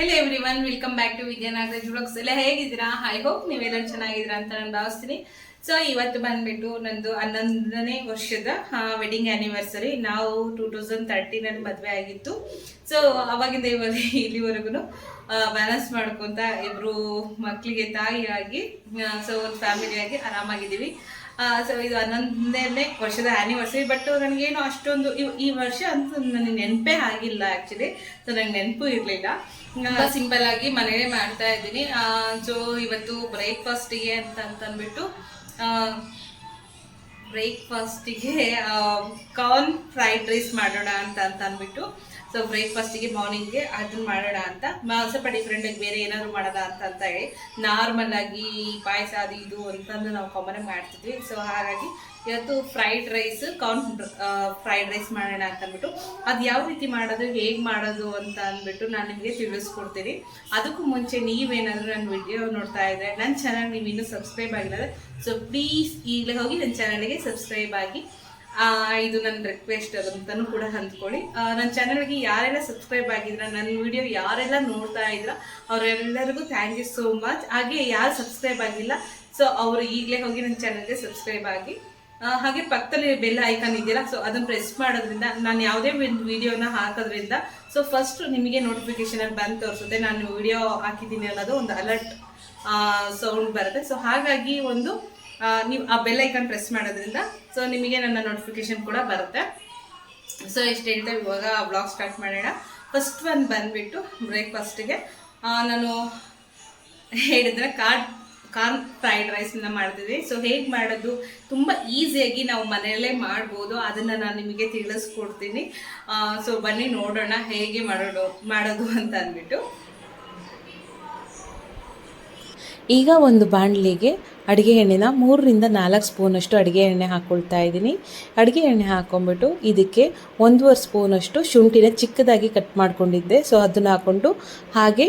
Hello everyone welcome back to Vidyanagara vlogs ಎಲ್ಲ ಹೇಗಿದ್ದೀರಾ? I hope ನೀವೆಲ್ಲರೂ ಚೆನ್ನಾಗಿದ್ದೀರಾ ಅಂತ ನಾನು ಭಾವಿಸ್ತೀನಿ. ಸೊ ಇವತ್ತು ಬಂದ್ಬಿಟ್ಟು ನಂದು ಹನ್ನೊಂದನೇ ವರ್ಷದ ವೆಡ್ಡಿಂಗ್ ಆ್ಯನಿವರ್ಸರಿ ನಾವು ಟೂ ತೌಸಂಡ್ ತರ್ಟೀನಲ್ಲಿ ಮದುವೆ ಆಗಿತ್ತು. ಸೊ ಅವಾಗಿಂದ ಇವಾಗ ಇಲ್ಲಿವರೆಗೂ ಬ್ಯಾಲೆನ್ಸ್ ಮಾಡ್ಕೊತ ಇಬ್ಬರು ಮಕ್ಕಳಿಗೆ ತಾಯಿಯಾಗಿ ಸೊ ಒಂದು ಫ್ಯಾಮಿಲಿಯಾಗಿ ಆರಾಮಾಗಿದ್ದೀವಿ. ಸೊ ಇದು ಹನ್ನೊಂದನೇ ವರ್ಷದ ಆ್ಯನಿವರ್ಸರಿ ಬಟ್ ನನಗೇನು ಅಷ್ಟೊಂದು, ಈ- ವರ್ಷ ಅಂತೂ ನನಗೆ ನೆನಪೇ ಆಗಿಲ್ಲ ಆ್ಯಕ್ಚುಲಿ ಸೊ ನನಗೆ ನೆನಪು ಇರಲಿಲ್ಲ. ಸಿಂಪಲ್ ಆಗಿ ಮನೇಲೆ ಮಾಡ್ತಾ ಇದ್ದೀನಿ. ಸೊ ಇವತ್ತು ಬ್ರೇಕ್ಫಾಸ್ಟಿಗೆ ಅಂತ ಅಂತಂದ್ಬಿಟ್ಟು ಬ್ರೇಕ್ಫಾಸ್ಟಿಗೆ ಕಾರ್ನ್ ಫ್ರೈಡ್ ರೈಸ್ ಮಾಡೋಣ ಅಂತ ಅಂತ ಅಂದ್ಬಿಟ್ಟು ಸೊ ಬ್ರೇಕ್ಫಾಸ್ಟಿಗೆ ಮಾರ್ನಿಂಗ್ಗೆ ಅದನ್ನ ಮಾಡೋಣ ಅಂತ. ಸ್ವಲ್ಪ ಡಿಫ್ರೆಂಟಾಗಿ ಬೇರೆ ಏನಾದರೂ ಮಾಡೋಣ ಅಂತ ಅಂತ ಹೇಳಿ. ನಾರ್ಮಲ್ ಆಗಿ ಪಾಯಸ ಅದು ಇದು ಅಂತಂದು ನಾವು ಕಾಮನ್ ಮಾಡ್ತಿದ್ವಿ. ಸೊ ಹಾಗಾಗಿ ಇವತ್ತು fried rice corn fried rice ಮಾಡೋಣ ಅಂತ ಅಂದ್ಬಿಟ್ಟು ಅದು ಯಾವ ರೀತಿ ಮಾಡೋದು, ಹೇಗೆ ಮಾಡೋದು ಅಂತ ಅಂದ್ಬಿಟ್ಟು ನಾನು ನಿಮಗೆ ತಿಳಿಸ್ಕೊಡ್ತೀನಿ. ಅದಕ್ಕೂ ಮುಂಚೆ ನೀವೇನಾದರೂ ನನ್ನ ವಿಡಿಯೋ ನೋಡ್ತಾ ಇದ್ದರೆ ನನ್ನ ಚಾನಲ್ ನೀವು ಇನ್ನೂ ಸಬ್ಸ್ಕ್ರೈಬ್ ಆಗಿಲ್ಲ ಸೊ ಪ್ಲೀಸ್ ಈಗಲೇ ಹೋಗಿ ನನ್ನ ಚಾನಲ್ಗೆ ಸಬ್ಸ್ಕ್ರೈಬ್ ಆಗಿ. ಇದು ನನ್ನ ರಿಕ್ವೆಸ್ಟ್ ಅದಂತನೂ ಕೂಡ ಹಂಚ್ಕೊಳ್ಳಿ. ನನ್ನ ಚಾನಲ್ಗೆ ಯಾರೆಲ್ಲ ಸಬ್ಸ್ಕ್ರೈಬ್ ಆಗಿದ್ರ ನನ್ನ ವಿಡಿಯೋ ಯಾರೆಲ್ಲ ನೋಡ್ತಾ ಇದ್ರ ಅವರೆಲ್ಲರಿಗೂ ಥ್ಯಾಂಕ್ ಯು ಸೋ ಮಚ್ ಹಾಗೆ ಯಾರು ಸಬ್ಸ್ಕ್ರೈಬ್ ಆಗಿಲ್ಲ ಸೊ ಅವರು ಈಗಲೇ ಹೋಗಿ ನನ್ನ ಚಾನಲ್ಗೆ ಸಬ್ಸ್ಕ್ರೈಬ್ ಆಗಿ ಹಾಗೆ ಪಕ್ಕದಲ್ಲಿ ಬೆಲ್ ಐಕಾನ್ ಇದೆಯಲ್ಲ ಸೊ ಅದನ್ನು ಪ್ರೆಸ್ ಮಾಡೋದ್ರಿಂದ, ನಾನು ಯಾವುದೇ ಒಂದು ವಿಡಿಯೋನ ಹಾಕೋದ್ರಿಂದ ಸೊ ಫಸ್ಟ್ ನಿಮಗೆ ನೋಟಿಫಿಕೇಶನ್ ಅಲ್ಲಿ ಬಂದು ತೋರಿಸುತ್ತೆ, ನಾನು ವಿಡಿಯೋ ಹಾಕಿದ್ದೀನಿ ಅನ್ನೋದು ಒಂದು ಅಲರ್ಟ್ ಸೌಂಡ್ ಬರುತ್ತೆ. ಸೊ ಹಾಗಾಗಿ ಒಂದು ನೀವು ಆ ಬೆಲ್ ಐಕನ್ ಪ್ರೆಸ್ ಮಾಡೋದ್ರಿಂದ ಸೊ ನಿಮಗೆ ನನ್ನ ನೋಟಿಫಿಕೇಶನ್ ಕೂಡ ಬರುತ್ತೆ. ಸೊ ಎಷ್ಟು ಹೇಳ್ತಾ ಇವಾಗ ಬ್ಲಾಗ್ ಸ್ಟಾರ್ಟ್ ಮಾಡೋಣ. ಫಸ್ಟ್ ಒಂದು ಬಂದುಬಿಟ್ಟು ಬ್ರೇಕ್ಫಾಸ್ಟಿಗೆ ನಾನು ಹೇಳಿದ್ರೆ ಕಾರ್ಡ್ ಕಾರ್ನ್ ಫ್ರೈಡ್ ರೈಸ್ನ ಮಾಡ್ತಿದ್ವಿ. ಸೊ ಹೇಗೆ ಮಾಡೋದು? ತುಂಬ ಈಸಿಯಾಗಿ ನಾವು ಮನೆಯಲ್ಲೇ ಮಾಡ್ಬೋದು. ಅದನ್ನು ನಾನು ನಿಮಗೆ ತಿಳಿಸ್ಕೊಡ್ತೀನಿ. ಸೊ ಬನ್ನಿ ನೋಡೋಣ ಹೇಗೆ ಮಾಡೋದು ಮಾಡೋದು ಅಂತ ಅಂದ್ಬಿಟ್ಟು. ಈಗ ಒಂದು ಬಾಣಲಿಗೆ ಅಡುಗೆ ಎಣ್ಣೆನ ಮೂರರಿಂದ ನಾಲ್ಕು ಸ್ಪೂನಷ್ಟು ಅಡುಗೆ ಎಣ್ಣೆ ಹಾಕ್ಕೊಳ್ತಾ ಇದ್ದೀನಿ. ಅಡುಗೆ ಎಣ್ಣೆ ಹಾಕ್ಕೊಂಬಿಟ್ಟು ಇದಕ್ಕೆ ಒಂದೂವರೆ ಸ್ಪೂನಷ್ಟು ಶುಂಠಿನ ಚಿಕ್ಕದಾಗಿ ಕಟ್ ಮಾಡ್ಕೊಂಡಿದ್ದೆ. ಸೊ ಅದನ್ನು ಹಾಕ್ಕೊಂಡು ಹಾಗೆ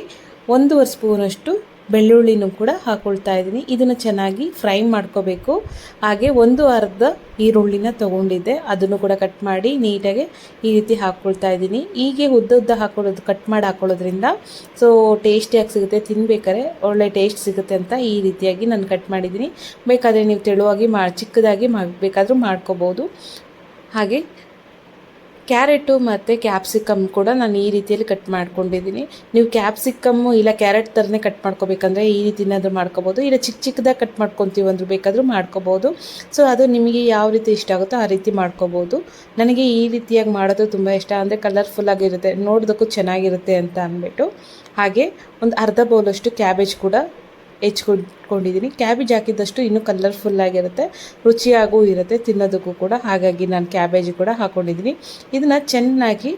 ಒಂದೂವರೆ ಸ್ಪೂನಷ್ಟು ಬೆಳ್ಳುಳ್ಳಿನೂ ಕೂಡ ಹಾಕ್ಕೊಳ್ತಾ ಇದ್ದೀನಿ. ಇದನ್ನು ಚೆನ್ನಾಗಿ ಫ್ರೈ ಮಾಡ್ಕೋಬೇಕು. ಹಾಗೆ ಒಂದು ಅರ್ಧ ಈರುಳ್ಳಿನ ತೊಗೊಂಡಿದ್ದೆ. ಅದನ್ನು ಕೂಡ ಕಟ್ ಮಾಡಿ ನೀಟಾಗಿ ಈ ರೀತಿ ಹಾಕ್ಕೊಳ್ತಾ ಇದ್ದೀನಿ. ಹೀಗೆ ಉದ್ದ ಉದ್ದ ಹಾಕೊಳ್ಳೋದು, ಕಟ್ ಮಾಡಿ ಹಾಕೊಳ್ಳೋದ್ರಿಂದ ಸೊ ಟೇಸ್ಟಿಯಾಗಿ ಸಿಗುತ್ತೆ. ತಿನ್ಬೇಕಾದ್ರೆ ಒಳ್ಳೆ ಟೇಸ್ಟ್ ಸಿಗುತ್ತೆ ಅಂತ ಈ ರೀತಿಯಾಗಿ ನಾನು ಕಟ್ ಮಾಡಿದ್ದೀನಿ. ಬೇಕಾದರೆ ನೀವು ತೆಳುವಾಗಿ ಮಾ ಚಿಕ್ಕದಾಗಿ ಮಾಡಬೇಕಾದ್ರೂ ಮಾಡ್ಕೋಬೋದು. ಹಾಗೆ ಕ್ಯಾರೆಟು ಮತ್ತು ಕ್ಯಾಪ್ಸಿಕಮ್ ಕೂಡ ನಾನು ಈ ರೀತಿಯಲ್ಲಿ ಕಟ್ ಮಾಡ್ಕೊಂಡಿದ್ದೀನಿ. ನೀವು ಕ್ಯಾಪ್ಸಿಕಮ್ಮು ಇಲ್ಲ ಕ್ಯಾರೆಟ್ ಥರನೇ ಕಟ್ ಮಾಡ್ಕೋಬೇಕಂದ್ರೆ ಈ ರೀತಿನಾದರೂ ಮಾಡ್ಕೋಬೋದು. ಇಲ್ಲ ಚಿಕ್ಕ ಚಿಕ್ಕದಾಗಿ ಕಟ್ ಮಾಡ್ಕೊತೀವಿ ಅಂದ್ರೆ ಬೇಕಾದರೂ ಮಾಡ್ಕೋಬೋದು. ಸೊ ಅದು ನಿಮಗೆ ಯಾವ ರೀತಿ ಇಷ್ಟ ಆಗುತ್ತೋ ಆ ರೀತಿ ಮಾಡ್ಕೋಬೋದು. ನನಗೆ ಈ ರೀತಿಯಾಗಿ ಮಾಡೋದು ತುಂಬ ಇಷ್ಟ. ಅಂದರೆ ಕಲರ್ಫುಲ್ಲಾಗಿರುತ್ತೆ ನೋಡೋದಕ್ಕೂ ಚೆನ್ನಾಗಿರುತ್ತೆ ಅಂತ ಅಂದ್ಬಿಟ್ಟು. ಹಾಗೆ ಒಂದು ಅರ್ಧ ಬೌಲಷ್ಟು ಕ್ಯಾಬೇಜ್ ಕೂಡ ಹೆಚ್ಕೊಂಡಿದ್ದೀನಿ. ಕ್ಯಾಬೇಜ್ ಹಾಕಿದ್ದಷ್ಟು ಇನ್ನೂ ಕಲರ್ಫುಲ್ಲಾಗಿರುತ್ತೆ ರುಚಿಯಾಗೂ ಇರುತ್ತೆ, ತಿನ್ನೋದಕ್ಕೂ ಕೂಡ. ಹಾಗಾಗಿ ನಾನು ಕ್ಯಾಬೇಜ್ ಕೂಡ ಹಾಕ್ಕೊಂಡಿದ್ದೀನಿ ಇದನ್ನು ಚೆನ್ನಾಗಿ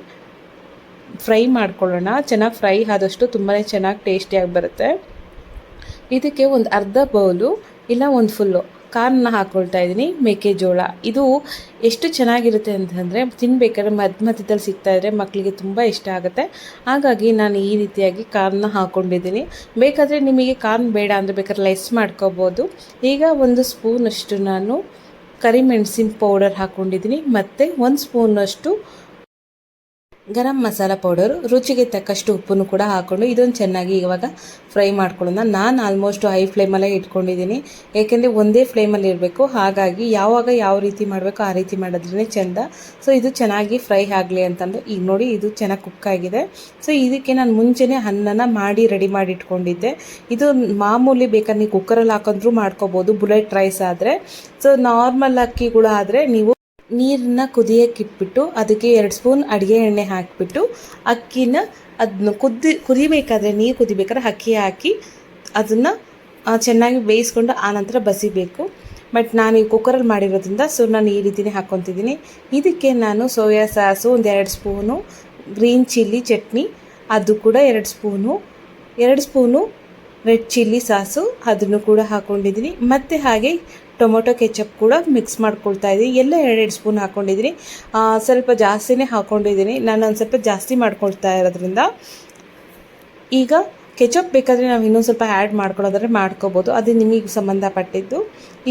ಫ್ರೈ ಮಾಡ್ಕೊಳ್ಳೋಣ. ಚೆನ್ನಾಗಿ ಫ್ರೈ ಆದಷ್ಟು ತುಂಬಾ ಚೆನ್ನಾಗಿ ಟೇಸ್ಟಿಯಾಗಿ ಬರುತ್ತೆ. ಇದಕ್ಕೆ ಒಂದು ಅರ್ಧ ಬೌಲು ಇಲ್ಲ ಒಂದು ಫುಲ್ಲು ಕಾರ್ನ ಹಾಕ್ಕೊಳ್ತಾ ಇದ್ದೀನಿ ಮೆಕ್ಕೆಜೋಳ ಇದು ಎಷ್ಟು ಚೆನ್ನಾಗಿರುತ್ತೆ ಅಂತಂದರೆ, ತಿನ್ಬೇಕಾದ್ರೆ ಮಧ್ಯ ಮಧ್ಯದಲ್ಲಿ ಸಿಗ್ತಾ ಇದ್ದರೆ ಮಕ್ಕಳಿಗೆ ತುಂಬ ಇಷ್ಟ ಆಗುತ್ತೆ. ಹಾಗಾಗಿ ನಾನು ಈ ರೀತಿಯಾಗಿ ಕಾರ್ನ ಹಾಕ್ಕೊಂಡಿದ್ದೀನಿ ಬೇಕಾದರೆ ನಿಮಗೆ ಕಾರ್ನ್ ಬೇಡ ಅಂದರೆ ಬೇಕಾದ್ರೆ ಲೆಸ್ ಮಾಡ್ಕೋಬೋದು. ಈಗ ಒಂದು ಸ್ಪೂನಷ್ಟು ನಾನು ಕರಿಮೆಣಸಿನ ಪೌಡರ್ ಹಾಕ್ಕೊಂಡಿದ್ದೀನಿ ಮತ್ತು ಒಂದು ಸ್ಪೂನಷ್ಟು ಗರಂ ಮಸಾಲ ಪೌಡರು ರುಚಿಗೆ ತಕ್ಕಷ್ಟು ಉಪ್ಪನ್ನು ಕೂಡ ಹಾಕ್ಕೊಂಡು ಇದೊಂದು ಚೆನ್ನಾಗಿ ಇವಾಗ ಫ್ರೈ ಮಾಡ್ಕೊಳ್ಳೋಣ. ನಾನು ಆಲ್ಮೋಸ್ಟ್ ಹೈ ಫ್ಲೇಮಲ್ಲೇ ಇಟ್ಕೊಂಡಿದ್ದೀನಿ. ಏಕೆಂದರೆ ಒಂದೇ ಫ್ಲೇಮಲ್ಲಿ ಇರಬೇಕು. ಹಾಗಾಗಿ ಯಾವಾಗ ಯಾವ ರೀತಿ ಮಾಡಬೇಕು ಆ ರೀತಿ ಮಾಡಿದ್ರೇ ಚೆಂದ. ಸೊ ಇದು ಚೆನ್ನಾಗಿ ಫ್ರೈ ಆಗಲಿ ಅಂತಂದು. ಈಗ ನೋಡಿ, ಇದು ಚೆನ್ನಾಗಿ ಕುಕ್ ಆಗಿದೆ. ಸೊ ಇದಕ್ಕೆ ನಾನು ಮುಂಚೆನೇ ಅನ್ನನ ಮಾಡಿ ರೆಡಿ ಮಾಡಿ ಇಟ್ಕೊಂಡಿದ್ದೆ. ಇದು ಮಾಮೂಲಿ ಬೇಕಾದ್ರೆ ನೀವು ಕುಕ್ಕರಲ್ಲಿ ಹಾಕೊಂಡ್ರೂ ಮಾಡ್ಕೋಬೋದು. ಬುಲೆಟ್ ರೈಸ್ ಆದರೆ. ಸೊ ನಾರ್ಮಲ್ ಅಕ್ಕಿಗಳು ಆದರೆ ನೀವು ನೀರನ್ನ ಕುದಿಯಕ್ಕೆ ಇಟ್ಬಿಟ್ಟು ಅದಕ್ಕೆ ಎರಡು ಸ್ಪೂನ್ ಅಡುಗೆ ಎಣ್ಣೆ ಹಾಕಿಬಿಟ್ಟು ಅಕ್ಕಿನ ಅದನ್ನ ಕುದಿ ಕುದಿಬೇಕಾದ್ರೆ ನೀರು ಕುದಿಬೇಕಾದ್ರೆ ಅಕ್ಕಿ ಹಾಕಿ ಅದನ್ನು ಚೆನ್ನಾಗಿ ಬೇಯಿಸ್ಕೊಂಡು ಆನಂತರ ಬಸಿಬೇಕು. ಬಟ್ ನಾನು ಈ ಕುಕ್ಕರಲ್ಲಿ ಮಾಡಿರೋದ್ರಿಂದ ಸೊ ನಾನು ಈ ರೀತಿಯೇ ಹಾಕ್ಕೊತಿದ್ದೀನಿ. ಇದಕ್ಕೆ ನಾನು ಸೋಯಾ ಸಾಸು ಒಂದು ಎರಡು ಸ್ಪೂನು ಗ್ರೀನ್ ಚಿಲ್ಲಿ ಚಟ್ನಿ, ಅದು ಕೂಡ ಎರಡು ಸ್ಪೂನು ಎರಡು ಸ್ಪೂನು ರೆಡ್ ಚಿಲ್ಲಿ ಸಾಸು, ಅದನ್ನು ಕೂಡ ಹಾಕ್ಕೊಂಡಿದ್ದೀನಿ ಮತ್ತು ಹಾಗೆ ಟೊಮೊಟೊ ಕೆಚಪ್ ಕೂಡ ಮಿಕ್ಸ್ ಮಾಡ್ಕೊಳ್ತಾ ಇದ್ದೀನಿ. ಎಲ್ಲ ಎರಡೆರಡು ಸ್ಪೂನ್ ಹಾಕ್ಕೊಂಡಿದ್ದೀನಿ ಸ್ವಲ್ಪ ಜಾಸ್ತಿನೇ ಹಾಕ್ಕೊಂಡಿದ್ದೀನಿ ನಾನು ಒಂದು ಸ್ವಲ್ಪ ಜಾಸ್ತಿ ಮಾಡ್ಕೊಳ್ತಾ ಇರೋದ್ರಿಂದ ಈಗ ಕೆಚಪ್ ಬೇಕಾದರೆ ನಾವು ಇನ್ನೊಂದು ಸ್ವಲ್ಪ ಆ್ಯಡ್ ಮಾಡ್ಕೊಳ್ಳೋದ್ರೆ ಮಾಡ್ಕೋಬೋದು. ಅದು ನಿಮಗೆ ಸಂಬಂಧಪಟ್ಟಿದ್ದು.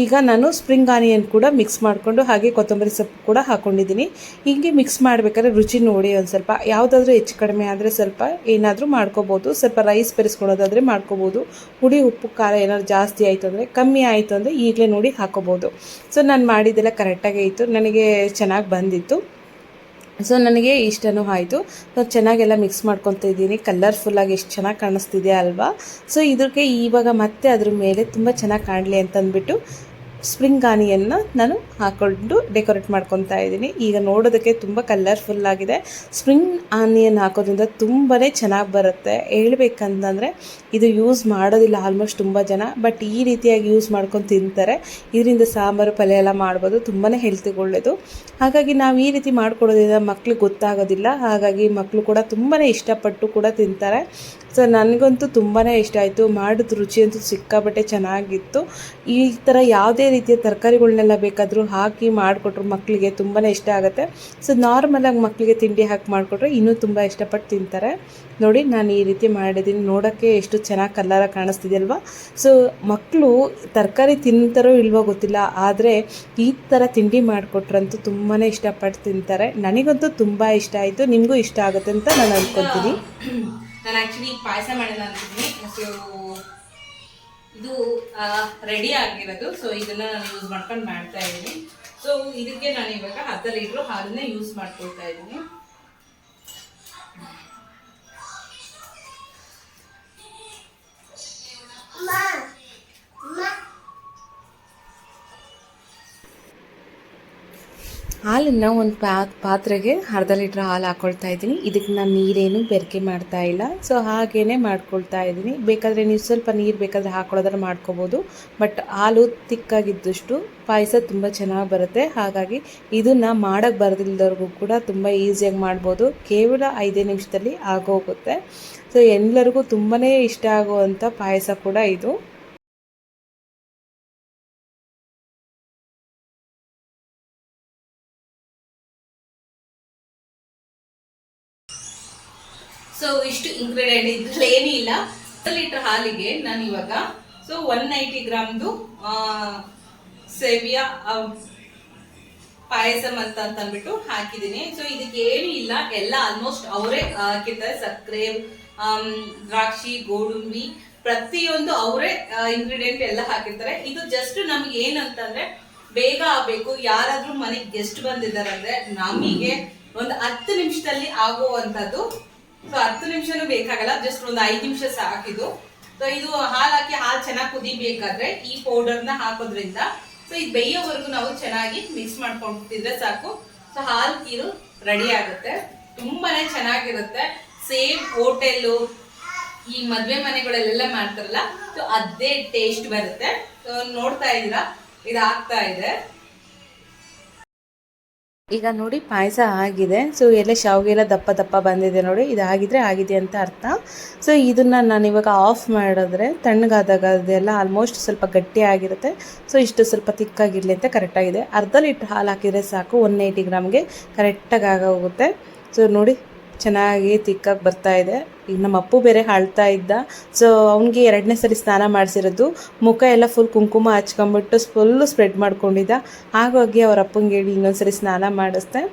ಈಗ ನಾನು ಸ್ಪ್ರಿಂಗ್ ಆನಿಯನ್ ಕೂಡ ಮಿಕ್ಸ್ ಮಾಡಿಕೊಂಡು ಹಾಗೆ ಕೊತ್ತಂಬರಿ ಸೊಪ್ಪು ಕೂಡ ಹಾಕ್ಕೊಂಡಿದ್ದೀನಿ ಹೀಗೆ ಮಿಕ್ಸ್ ಮಾಡಬೇಕಾದ್ರೆ ರುಚಿ ನೋಡಿ ಒಂದು ಸ್ವಲ್ಪ. ಯಾವುದಾದ್ರೂ ಹೆಚ್ಚು ಕಡಿಮೆ ಆದರೆ ಸ್ವಲ್ಪ ಏನಾದರೂ ಮಾಡ್ಕೋಬೋದು. ಸ್ವಲ್ಪ ರೈಸ್ ಬೆರೆಸ್ಕೊಳ್ಳೋದಾದರೆ ಮಾಡ್ಕೋಬೋದು. ಹುಡಿ ಉಪ್ಪು, ಖಾರ ಏನಾದ್ರು ಜಾಸ್ತಿ ಆಯಿತು ಅಂದರೆ, ಕಮ್ಮಿ ಆಯಿತು ಅಂದರೆ ಈಗಲೇ ನೋಡಿ ಹಾಕೋಬೋದು. ಸೊ ನಾನು ಮಾಡಿದ್ದೆಲ್ಲ ಕರೆಕ್ಟಾಗೇ ಇತ್ತು. ನನಗೆ ಚೆನ್ನಾಗಿ ಬಂದಿತ್ತು. ಸೊ ನನಗೆ ಇಷ್ಟನೂ ಆಯಿತು. ಸೊ ಚೆನ್ನಾಗೆಲ್ಲ ಮಿಕ್ಸ್ ಮಾಡ್ಕೊತಾ ಇದ್ದೀನಿ. ಕಲರ್ಫುಲ್ಲಾಗಿ ಎಷ್ಟು ಚೆನ್ನಾಗಿ ಕಾಣಿಸ್ತಿದೆ ಅಲ್ವಾ? ಸೊ ಇದಕ್ಕೆ ಇವಾಗ ಮತ್ತೆ ಅದ್ರ ಮೇಲೆ ತುಂಬ ಚೆನ್ನಾಗಿ ಕಾಣಲಿ ಅಂತಂದ್ಬಿಟ್ಟು ಸ್ಪ್ರಿಂಗ್ ಆನಿಯನ್ನ ನಾನು ಹಾಕ್ಕೊಂಡು ಡೆಕೋರೇಟ್ ಮಾಡ್ಕೊತಾ ಇದ್ದೀನಿ. ಈಗ ನೋಡೋದಕ್ಕೆ ತುಂಬ ಕಲರ್ಫುಲ್ ಆಗಿದೆ. ಸ್ಪ್ರಿಂಗ್ ಆನಿಯನ್ ಹಾಕೋದ್ರಿಂದ ತುಂಬಾ ಚೆನ್ನಾಗಿ ಬರುತ್ತೆ. ಹೇಳ್ಬೇಕಂತಂದರೆ ಇದು ಯೂಸ್ ಮಾಡೋದಿಲ್ಲ ಆಲ್ಮೋಸ್ಟ್ ತುಂಬ ಜನ ಬಟ್ ಈ ರೀತಿಯಾಗಿ ಯೂಸ್ ಮಾಡ್ಕೊಂಡು ತಿಂತಾರೆ. ಇದರಿಂದ ಸಾಂಬಾರು, ಪಲ್ಯ ಎಲ್ಲ ಮಾಡ್ಬೋದು ತುಂಬಾ ಹೆಲ್ತಿಗೆ ಒಳ್ಳೆಯದು ಹಾಗಾಗಿ ನಾವು ಈ ರೀತಿ ಮಾಡ್ಕೊಡೋದ್ರಿಂದ ಮಕ್ಳಿಗೆ ಗೊತ್ತಾಗೋದಿಲ್ಲ. ಹಾಗಾಗಿ ಮಕ್ಕಳು ಕೂಡ ತುಂಬಾ ಇಷ್ಟಪಟ್ಟು ಕೂಡ ತಿಂತಾರೆ. ಸೊ ನನಗಂತೂ ತುಂಬಾ ಇಷ್ಟ ಆಯಿತು. ಮಾಡಿದ ರುಚಿ ಅಂತೂ ಸಿಕ್ಕಾಬಟ್ಟೆ ಚೆನ್ನಾಗಿತ್ತು. ಈ ಥರ ಯಾವುದೇ ರೀತಿಯ ತರಕಾರಿಗಳನ್ನೆಲ್ಲ ಬೇಕಾದರೂ ಹಾಕಿ ಮಾಡಿಕೊಟ್ರು ಮಕ್ಕಳಿಗೆ ತುಂಬಾ ಇಷ್ಟ ಆಗುತ್ತೆ. ಸೊ ನಾರ್ಮಲಾಗಿ ಮಕ್ಕಳಿಗೆ ತಿಂಡಿ ಹಾಕಿ ಮಾಡಿಕೊಟ್ರೆ ಇನ್ನೂ ತುಂಬ ಇಷ್ಟಪಟ್ಟು ತಿಂತಾರೆ. ನೋಡಿ, ನಾನು ಈ ರೀತಿ ಮಾಡಿದ್ದೀನಿ. ನೋಡೋಕ್ಕೆ ಎಷ್ಟು ಚೆನ್ನಾಗಿ ಕಲರ ಕಾಣಿಸ್ತಿದೆ ಅಲ್ವಾ ಸೊ ಮಕ್ಕಳು ತರಕಾರಿ ತಿಂತಾರೋ ಇಲ್ವೋ ಗೊತ್ತಿಲ್ಲ. ಆದರೆ ಈ ಥರ ತಿಂಡಿ ಮಾಡಿಕೊಟ್ರಂತೂ ತುಂಬಾ ಇಷ್ಟಪಟ್ಟು ತಿಂತಾರೆ. ನನಗಂತೂ ತುಂಬ ಇಷ್ಟ ಆಯಿತು. ನಿಮಗೂ ಇಷ್ಟ ಆಗುತ್ತೆ ಅಂತ ನಾನು ಅಂದ್ಕೊತೀನಿ ನಾನು ಆ್ಯಕ್ಚುಲಿ ಪಾಯಸ ಮಾಡಿದ ಅಂತಿದ್ದೀನಿ. ಸೊ ಇದು ರೆಡಿ ಆಗಿರೋದು. ಸೊ ಇದನ್ನ ನಾನು ಯೂಸ್ ಮಾಡ್ಕೊಂಡು ಮಾಡ್ತಾ ಇದ್ದೀನಿ. ಸೊ ಇದಕ್ಕೆ ನಾನು ಇವಾಗ ಅರ್ಧ ಲೀಟ್ರು ಹಾಲನ್ನೇ ಯೂಸ್ ಮಾಡ್ಕೊಳ್ತಾ ಇದ್ದೀನಿ. ಹಾಲನ್ನು ಒಂದು ಪಾ, ಪಾತ್ರೆಗೆ ಅರ್ಧ ಲೀಟ್ರ್ ಹಾಲು ಹಾಕ್ಕೊಳ್ತಾ ಇದ್ದೀನಿ. ಇದಕ್ಕೆ ನಾನು ನೀರೇನು ಬೆರಕೆ ಮಾಡ್ತಾ ಇಲ್ಲ. ಸೊ ಹಾಗೇ ಮಾಡ್ಕೊಳ್ತಾ ಇದ್ದೀನಿ. ಬೇಕಾದರೆ ನೀವು ಸ್ವಲ್ಪ ನೀರು ಬೇಕಾದರೆ ಹಾಕೊಳ್ಳೋದ್ರೆ ಮಾಡ್ಕೋಬೋದು. ಬಟ್ ಹಾಲು ತಿಕ್ಕಾಗಿದ್ದಷ್ಟು ಪಾಯಸ ತುಂಬ ಚೆನ್ನಾಗಿ ಬರುತ್ತೆ. ಹಾಗಾಗಿ ಇದನ್ನು ಮಾಡೋಕ್ಕೆ ಬರದಿಲ್ಲದವ್ರಿಗೂ ಕೂಡ ತುಂಬ ಈಸಿಯಾಗಿ ಮಾಡ್ಬೋದು. ಕೇವಲ ಐದೇ ನಿಮಿಷದಲ್ಲಿ ಆಗೋಗುತ್ತೆ. ಸೊ ಎಲ್ಲರಿಗೂ ತುಂಬಾ ಇಷ್ಟ ಆಗುವಂಥ ಪಾಯಸ ಕೂಡ ಇದು. ಇಂಗ್ರೀಡಿಯೆಂಟ್ ಇದ್ರಲ್ಲಿ ಏನೂ ಇಲ್ಲ. ಲೀಟರ್ ಹಾಲಿಗೆ ನಾನು ಇವಾಗ ಸೊ ಒನ್ ನೈಂಟಿ ಗ್ರಾಮ್ದು ಸೇವಿಯಾ ಪಾಯಸ ಅಂತ ಅಂದ್ಬಿಟ್ಟು ಹಾಕಿದ್ದೀನಿ. ಸೊ ಇದಕ್ಕೆ ಏನು ಇಲ್ಲ. ಎಲ್ಲ ಆಲ್ಮೋಸ್ಟ್ ಅವರೇ ಹಾಕಿರ್ತಾರೆ. ಸಕ್ಕರೆ ದ್ರಾಕ್ಷಿ, ಗೋಡಂಬಿ, ಪ್ರತಿಯೊಂದು ಅವರೇ ಇಂಗ್ರೀಡಿಯೆಂಟ್ ಎಲ್ಲ ಹಾಕಿರ್ತಾರೆ. ಇದು ಜಸ್ಟ್ ನಮ್ಗೆ ಏನಂತಂದ್ರೆ ಬೇಗ ಆಗ್ಬೇಕು. ಯಾರಾದ್ರೂ ಮನೆಗೆ ಗೆಸ್ಟ್ ಬಂದಿದ್ದಾರೆ ಅಂದ್ರೆ ನಮಗೆ ಒಂದು ಹತ್ತು ನಿಮಿಷದಲ್ಲಿ ಆಗುವಂತದ್ದು ಸೊ ಹತ್ತು ನಿಮಿಷನೂ ಬೇಕಾಗಲ್ಲ ಜಸ್ಟ್ ಒಂದು ಐದು ನಿಮಿಷ ಸಾಕಿದು ಸೊ ಇದು ಹಾಲು ಹಾಕಿ ಹಾಲು ಚೆನ್ನಾಗಿ ಕುದಿಬೇಕಾದ್ರೆ ಈ ಪೌಡರ್ನ ಹಾಕೋದ್ರಿಂದ ಸೊ ಇದು ಬೇಯೋವರೆಗೂ ನಾವು ಚೆನ್ನಾಗಿ ಮಿಕ್ಸ್ ಮಾಡ್ಕೊಂಡಿದ್ರೆ ಸಾಕು. ಸೊ ಹಾಲು ಕೀರು ರೆಡಿ ಆಗುತ್ತೆ. ತುಂಬಾನೇ ಚೆನ್ನಾಗಿರುತ್ತೆ. ಸೇಮ್ ಹೋಟೆಲ್ಲು ಈ ಮದುವೆ ಮನೆಗಳಲ್ಲೆಲ್ಲ ಮಾಡ್ತಾರಲ್ಲ ಸೊ ಅದೇ ಟೇಸ್ಟ್ ಬರುತ್ತೆ. ಸೊ ನೋಡ್ತಾ ಇದ್ದೀರಾ? ಇದಾಗ್ತಾ ಇದೆ. ಈಗ ನೋಡಿ ಪಾಯಸ ಆಗಿದೆ. ಸೊ ಎಲ್ಲ ಶಾವಿಗೆ ಎಲ್ಲ ದಪ್ಪ ದಪ್ಪ ಬಂದಿದೆ ನೋಡಿ. ಇದು ಆಗಿದ್ರೆ ಆಗಿದೆ ಅಂತ ಅರ್ಥ. ಸೊ ಇದನ್ನು ನಾನು ಇವಾಗ ಆಫ್ ಮಾಡಿದ್ರೆ ತಣ್ಣಗಾದಾಗ ಅದೆಲ್ಲ ಆಲ್ಮೋಸ್ಟ್ ಸ್ವಲ್ಪ ಗಟ್ಟಿ ಆಗಿರುತ್ತೆ. ಸೊ ಇಷ್ಟು ಸ್ವಲ್ಪ ತಿಕ್ಕಾಗಿರಲಿ ಅಂತ ಕರೆಕ್ಟಾಗಿದೆ ಅರ್ಧ ಲೀಟ್ರ್ ಹಾಲು ಹಾಕಿದರೆ ಸಾಕು. ಒನ್ ಏಯ್ಟಿ ಗ್ರಾಮ್ಗೆ ಕರೆಕ್ಟಾಗಿ ಆಗೋಗುತ್ತೆ. ಸೊ ನೋಡಿ. ಚೆನ್ನಾಗಿ ತಿಕ್ಕಾಗಿ ಬರ್ತಾ ಇದೆ. ಈಗ ನಮ್ಮ ಅಪ್ಪು ಬೇರೆ ಹಾಳ್ತಾ ಇದ್ದ. ಸೊ ಅವನಿಗೆ ಎರಡನೇ ಸರಿ ಸ್ನಾನ ಮಾಡಿಸಿರೋದು. ಮುಖ ಎಲ್ಲ ಫುಲ್ ಕುಂಕುಮ ಹಚ್ಕೊಂಬಿಟ್ಟು ಫುಲ್ಲು ಸ್ಪ್ರೆಡ್ ಮಾಡ್ಕೊಂಡಿದ್ದ. ಹಾಗಾಗಿ ಅವ್ರ ಅಪ್ಪಂಗೆ ಹೇಳಿ ಇನ್ನೊಂದು ಸರಿ ಸ್ನಾನ ಮಾಡಿಸ್ದೆ.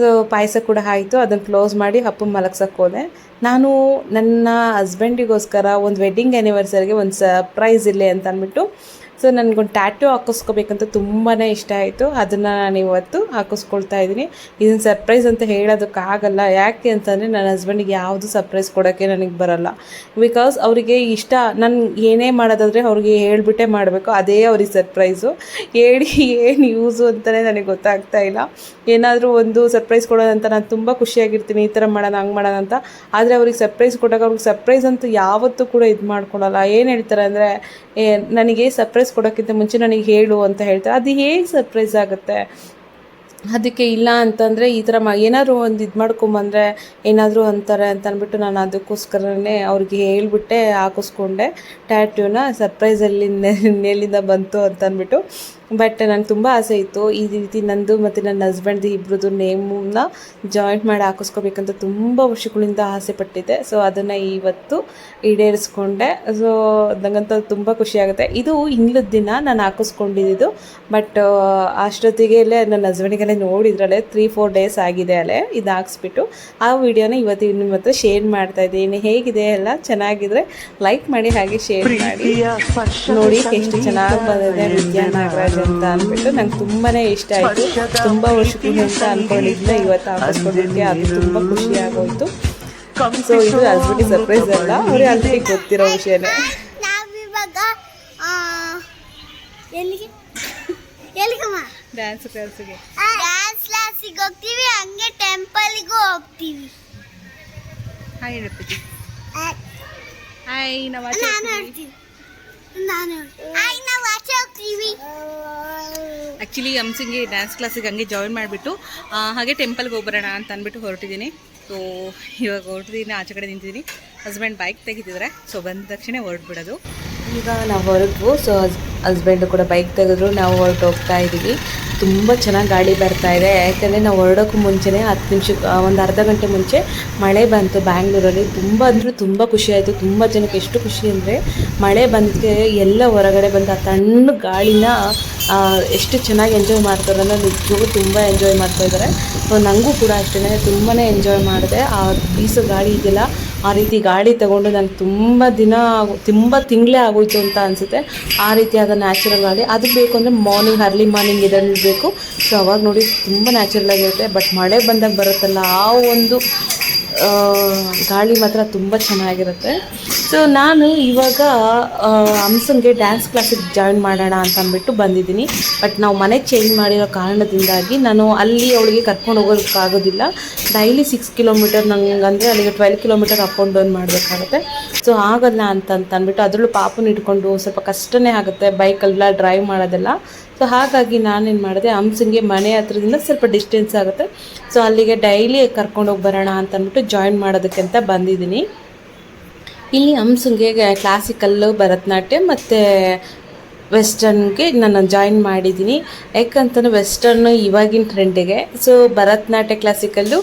ಸೊ ಪಾಯಸ ಕೂಡ ಆಯಿತು. ಅದನ್ನು ಕ್ಲೋಸ್ ಮಾಡಿ ಅಪ್ಪನ ಮಲಗ್ಸಕ್ಕೆ ಹೋದೆ. ನಾನು ನನ್ನ ಹಸ್ಬೆಂಡಿಗೋಸ್ಕರ ಒಂದು ವೆಡ್ಡಿಂಗ್ ಆ್ಯನಿವರ್ಸರಿಗೆ ಒಂದು ಸರ್ಪ್ರೈಸ್ ಇಲ್ಲೇ ಅಂತ ಅಂದ್ಬಿಟ್ಟು ಸೊ ನನಗೊಂದು ಟ್ಯಾಟೂ ಹಾಕಿಸ್ಕೋಬೇಕಂತ ತುಂಬಾ ಇಷ್ಟ ಆಯಿತು. ಅದನ್ನು ನಾನು ಇವತ್ತು ಹಾಕಿಸ್ಕೊಳ್ತಾ ಇದ್ದೀನಿ. ಇದನ್ನು ಸರ್ಪ್ರೈಸ್ ಅಂತ ಹೇಳೋದಕ್ಕಾಗಲ್ಲ. ಯಾಕೆ ಅಂತಂದರೆ ನನ್ನ ಹಸ್ಬೆಂಡಿಗೆ ಯಾವುದು ಸರ್ಪ್ರೈಸ್ ಕೊಡೋಕ್ಕೆ ನನಗೆ ಬರಲ್ಲ. ಬಿಕಾಸ್ ಅವರಿಗೆ ಇಷ್ಟ, ನಾನು ಏನೇ ಮಾಡೋದಾದರೆ ಅವ್ರಿಗೆ ಹೇಳ್ಬಿಟ್ಟೇ ಮಾಡಬೇಕು. ಅದೇ ಅವ್ರಿಗೆ ಸರ್ಪ್ರೈಸು ಹೇಳಿ ಏನು ಯೂಸು ಅಂತಲೇ ನನಗೆ ಗೊತ್ತಾಗ್ತಾ ಇಲ್ಲ. ಏನಾದರೂ ಒಂದು ಸರ್ಪ್ರೈಸ್ ಕೊಡೋದಂತ ನಾನು ತುಂಬ ಖುಷಿಯಾಗಿರ್ತೀನಿ. ಈ ಥರ ಮಾಡೋಣ, ಹಂಗೆ ಮಾಡೋಣ ಅಂತ. ಆದರೆ ಅವ್ರಿಗೆ ಸರ್ಪ್ರೈಸ್ ಕೊಟ್ಟಾಗ ಅವ್ರಿಗೆ ಸರ್ಪ್ರೈಸ್ ಅಂತ ಯಾವತ್ತೂ ಕೂಡ ಇದು ಮಾಡ್ಕೊಳಲ್ಲ. ಏನು ಹೇಳ್ತಾರೆ ಅಂದರೆ ನನಗೆ ಸರ್ಪ್ರೈಸ್ ಕೊಡೋಕ್ಕಿಂತ ಮುಂಚೆ ನನಗೆ ಹೇಳು ಅಂತ ಹೇಳ್ತಾರೆ. ಅದು ಹೇಗೆ ಸರ್ಪ್ರೈಸ್ ಆಗುತ್ತೆ? ಅದಕ್ಕೆ ಇಲ್ಲ ಅಂತಂದರೆ ಈ ಥರ ಮ, ಏನಾದರೂ ಒಂದು ಇದು ಮಾಡ್ಕೊಂಬಂದರೆ ಏನಾದರೂ ಅಂತಾರೆ ಅಂತ ಅಂದ್ಬಿಟ್ಟು ನಾನು ಅದಕ್ಕೋಸ್ಕರನೇ ಅವ್ರಿಗೆ ಹೇಳ್ಬಿಟ್ಟೆ, ಹಾಕಿಸ್ಕೊಂಡೆ. ಟ್ಯಾಟ್ಯೂನ ಸರ್ಪ್ರೈಸಲ್ಲಿ ನೆಲ್ಲಿಂದ ಬಂತು ಅಂತ ಅಂದ್ಬಿಟ್ಟು ಬಟ್ ನನಗೆ ತುಂಬ ಆಸೆ ಇತ್ತು. ಈ ರೀತಿ ನಂದು ಮತ್ತು ನನ್ನ ಹಸ್ಬೆಂಡ್ದು ಇಬ್ಬರದ್ದು ನೇಮನ್ನ ಜಾಯಿಂಟ್ ಮಾಡಿ ಹಾಕಿಸ್ಕೋಬೇಕಂತ ತುಂಬ ವರ್ಷಗಳಿಂದ ಆಸೆ ಪಟ್ಟಿದ್ದೆ. ಸೊ ಅದನ್ನು ಇವತ್ತು ಈಡೇರಿಸ್ಕೊಂಡೆ. ಸೊ ನನಗಂತೂ ತುಂಬ ಖುಷಿಯಾಗುತ್ತೆ ಇದು ಇಂಗ್ಲದ ದಿನ ನಾನು ಹಾಕಿಸ್ಕೊಂಡಿದ್ದು. ಬಟ್ ಅಷ್ಟೊತ್ತಿಗೆ ನನ್ನ ಹಸ್ಬೆಂಡಿಗೆಲ್ಲ ನೋಡಿದ್ರಲ್ಲೇ ತ್ರೀ ಫೋರ್ ಡೇಸ್ ಆಗಿದೆ ಅಲ್ಲೇ ಇದು ಹಾಕ್ಸ್ಬಿಟ್ಟು. ಆ ವಿಡಿಯೋನ ಇವತ್ತು ನಿಮ್ಮ ಹತ್ರ ಶೇರ್ ಮಾಡ್ತಾ ಇದ್ದೀನಿ. ಹೇಗಿದೆ ಎಲ್ಲ ಚೆನ್ನಾಗಿದ್ರೆ ಲೈಕ್ ಮಾಡಿ ಹಾಗೆ ಶೇರ್ ಮಾಡಿ. ನೋಡಿ ಎಷ್ಟು ಚೆನ್ನಾಗಿ ಬಂದಿದೆ ವಿದ್ಯಾ ಅಂತ ಅಂದ್ಬಿಟ್ಟು ನಂಗೆ ತುಂಬಾ ಇಷ್ಟ ಆಯಿತು. ತುಂಬ ವರ್ಷಕ್ಕೂ ಅಂತ ಅಂದ್ಕೊಂಡಿದ್ದೆ ಇವತ್ತು ಹಾಕಿಸ್ಕೊಂಡಿದ್ದೆ ಅದು ತುಂಬ ಖುಷಿ ಆಗೋಯ್ತು. ಸೊ ಇದು ಹಸ್ಬೆಂಡಿಗೆ ಸರ್ಪ್ರೈಸ್ ಅಲ್ಲ. ಅವ್ರಿಗೆ ಆಲ್ರೆಡಿ ಗೊತ್ತಿರೋ ವಿಷಯನೇ. ಎಲ್ಲಿಗೆ? ಎಲ್ಲಿಗಮ್ಮ? ಡ್ಯಾನ್ಸ್ ಕ್ಲಾಸಿಗೆ ಡ್ಯಾನ್ಸ್ ಕ್ಲಾಸಿಗೆ ಹೋಗ್ತೀವಿ ಹಂಗೆ ಟೆಂಪಲ್ಗೂ ಹೋಗ್ತೀವಿ. ಹಾಯ್ ನಮಸ್ತೆ ಹಾಯ್ ನಾವು ಆಚೆ ನಾನು ನಾನು. ಆಯ್ ನಾವು ಆಚೆ ಹೋಗ್ತೀವಿ. ಆ್ಯಕ್ಚುಲಿ ಹಂಸಿಂಗೆ ಡ್ಯಾನ್ಸ್ ಕ್ಲಾಸಿಗೆ ಹಂಗೆ ಜಾಯಿನ್ ಮಾಡಿಬಿಟ್ಟು ಹಾಗೆ ಟೆಂಪಲ್ಗೆ ಹೋಗ್ಬರೋಣ ಅಂತ ಅಂದ್ಬಿಟ್ಟು ಹೊರಟಿದ್ದೀನಿ. ಸೊ ಇವಾಗ ಹೊರಟಿದ್ದೀನಿ ಆಚೆ ಕಡೆ ನಿಂತಿದ್ದೀನಿ ಹಸ್ಬೆಂಡ್ ಬೈಕ್ ತೆಗಿತಿದ್ರೆ. ಸೊ ಬಂದ ತಕ್ಷಣ ಹೊರಟ್ಬಿಡೋದು. ಈಗ ನಾವು ಹೊರಟು ಸೊ ಹಸ್ಬೆಂಡು ಕೂಡ ಬೈಕ್ ತೆಗೆದ್ರು, ನಾವು ಹೊರಟು ಹೋಗ್ತಾ ಇದ್ದೀವಿ ತುಂಬ ಚೆನ್ನಾಗಿ ಗಾಳಿ ಬರ್ತಾ ಇದೆ, ಯಾಕಂದರೆ ನಾವು ಹೊರಡೋಕ್ಕೂ ಮುಂಚೆನೇ ಹತ್ತು ನಿಮಿಷ ಒಂದು ಅರ್ಧ ಗಂಟೆ ಮುಂಚೆ ಮಳೆ ಬಂತು ಬ್ಯಾಂಗ್ಳೂರಲ್ಲಿ. ತುಂಬ ಅಂದರೂ ತುಂಬ ಖುಷಿ ಆಯಿತು, ತುಂಬ ಜನಕ್ಕೆ ಎಷ್ಟು ಖುಷಿ ಅಂದರೆ ಮಳೆ ಬಂದಕ್ಕೆ ಎಲ್ಲ ಹೊರಗಡೆ ಬಂದು ಆ ತಣ್ಣ ಗಾಳಿನ ಎಷ್ಟು ಚೆನ್ನಾಗಿ ಎಂಜಾಯ್ ಮಾಡ್ತಾರೆ ಅಂದರೆ ನಿಜವಾಗೂ ತುಂಬ ಎಂಜಾಯ್ ಮಾಡ್ತಾ ಇದ್ದಾರೆ. ಸೊ ನನಗೂ ಕೂಡ ಅಷ್ಟೇ ತುಂಬಾ ಎಂಜಾಯ್ ಮಾಡಿದೆ. ಆ, ಬೀಸೋ ಗಾಳಿ ಇದೆಯಲ್ಲ ಆ ರೀತಿ ಗಾಳಿ ತಗೊಂಡು ನನಗೆ ತುಂಬ ದಿನ ತುಂಬ ತಿಂಗಳೇ ಆಗೋಯ್ತು ಅಂತ ಅನಿಸುತ್ತೆ. ಆ ರೀತಿಯಾದ ನ್ಯಾಚುರಲ್ ಗಾಳಿ. ಅದು ಬೇಕು ಅಂದರೆ ಮಾರ್ನಿಂಗ್ ಅರ್ಲಿ ಮಾರ್ನಿಂಗ್ ಇದರಬೇಕು ಸೊ ಅವಾಗ ನೋಡಿ ತುಂಬ ನ್ಯಾಚುರಲ್ ಆಗಿರುತ್ತೆ. ಬಟ್ ಮಳೆ ಬಂದಾಗ ಬರುತ್ತಲ್ಲ, ಆ ಒಂದು ಗಾಳಿ ಮಾತ್ರ ತುಂಬ ಚೆನ್ನಾಗಿರುತ್ತೆ. ಸೊ ನಾನು ಇವಾಗ ಹಂಸನ್ಗೆ ಡ್ಯಾನ್ಸ್ ಕ್ಲಾಸಿಗೆ ಜಾಯಿನ್ ಮಾಡೋಣ ಅಂತ ಅಂದ್ಬಿಟ್ಟು ಬಂದಿದ್ದೀನಿ. ಬಟ್ ನಾವು ಮನೆ ಚೇಂಜ್ ಮಾಡಿರೋ ಕಾರಣದಿಂದಾಗಿ ನಾನು ಅಲ್ಲಿ ಅವಳಿಗೆ ಕರ್ಕೊಂಡು ಹೋಗೋದಕ್ಕಾಗೋದಿಲ್ಲ ಡೈಲಿ ಸಿಕ್ಸ್ ಕಿಲೋಮೀಟರ್ ನಂಗೆ ಅಂದರೆ ಅಲ್ಲಿಗೆ twelve kilometre up and down ಮಾಡಬೇಕಾಗುತ್ತೆ. ಸೊ ಆಗಲ್ಲ ಅಂತ ಅಂದ್ಬಿಟ್ಟು ಅದರಲ್ಲೂ ಪಾಪನ ಇಟ್ಕೊಂಡು ಸ್ವಲ್ಪ ಕಷ್ಟನೇ ಆಗುತ್ತೆ. ಬೈಕಲ್ಲ ಡ್ರೈವ್ ಮಾಡೋದೆಲ್ಲ. ಸೊ ಹಾಗಾಗಿ ನಾನೇನು ಮಾಡಿದೆ, ಹಂಸಂಗೆ ಮನೆ ಹತ್ರದಿಂದ ಸ್ವಲ್ಪ ಡಿಸ್ಟೆನ್ಸ್ ಆಗುತ್ತೆ. ಸೊ ಅಲ್ಲಿಗೆ ಡೈಲಿ ಕರ್ಕೊಂಡು ಹೋಗಿ ಬರೋಣ ಅಂತ ಅಂದ್ಬಿಟ್ಟು ಜಾಯಿನ್ ಮಾಡೋದಕ್ಕೆ ಅಂತ ಬಂದಿದ್ದೀನಿ. ಇಲ್ಲಿ ಹಂಸಂಗೆ ಕ್ಲಾಸಿಕಲ್ಲು ಭರತನಾಟ್ಯ ಮತ್ತು ವೆಸ್ಟರ್ನ್ಗೆ ನಾನು ಜಾಯಿನ್ ಮಾಡಿದ್ದೀನಿ. ಯಾಕಂತಂದ್ರೆ ವೆಸ್ಟರ್ನು ಇವಾಗಿನ ಟ್ರೆಂಡಿಗೆ ಸೊ ಭರತನಾಟ್ಯ ಕ್ಲಾಸಿಕಲ್ಲು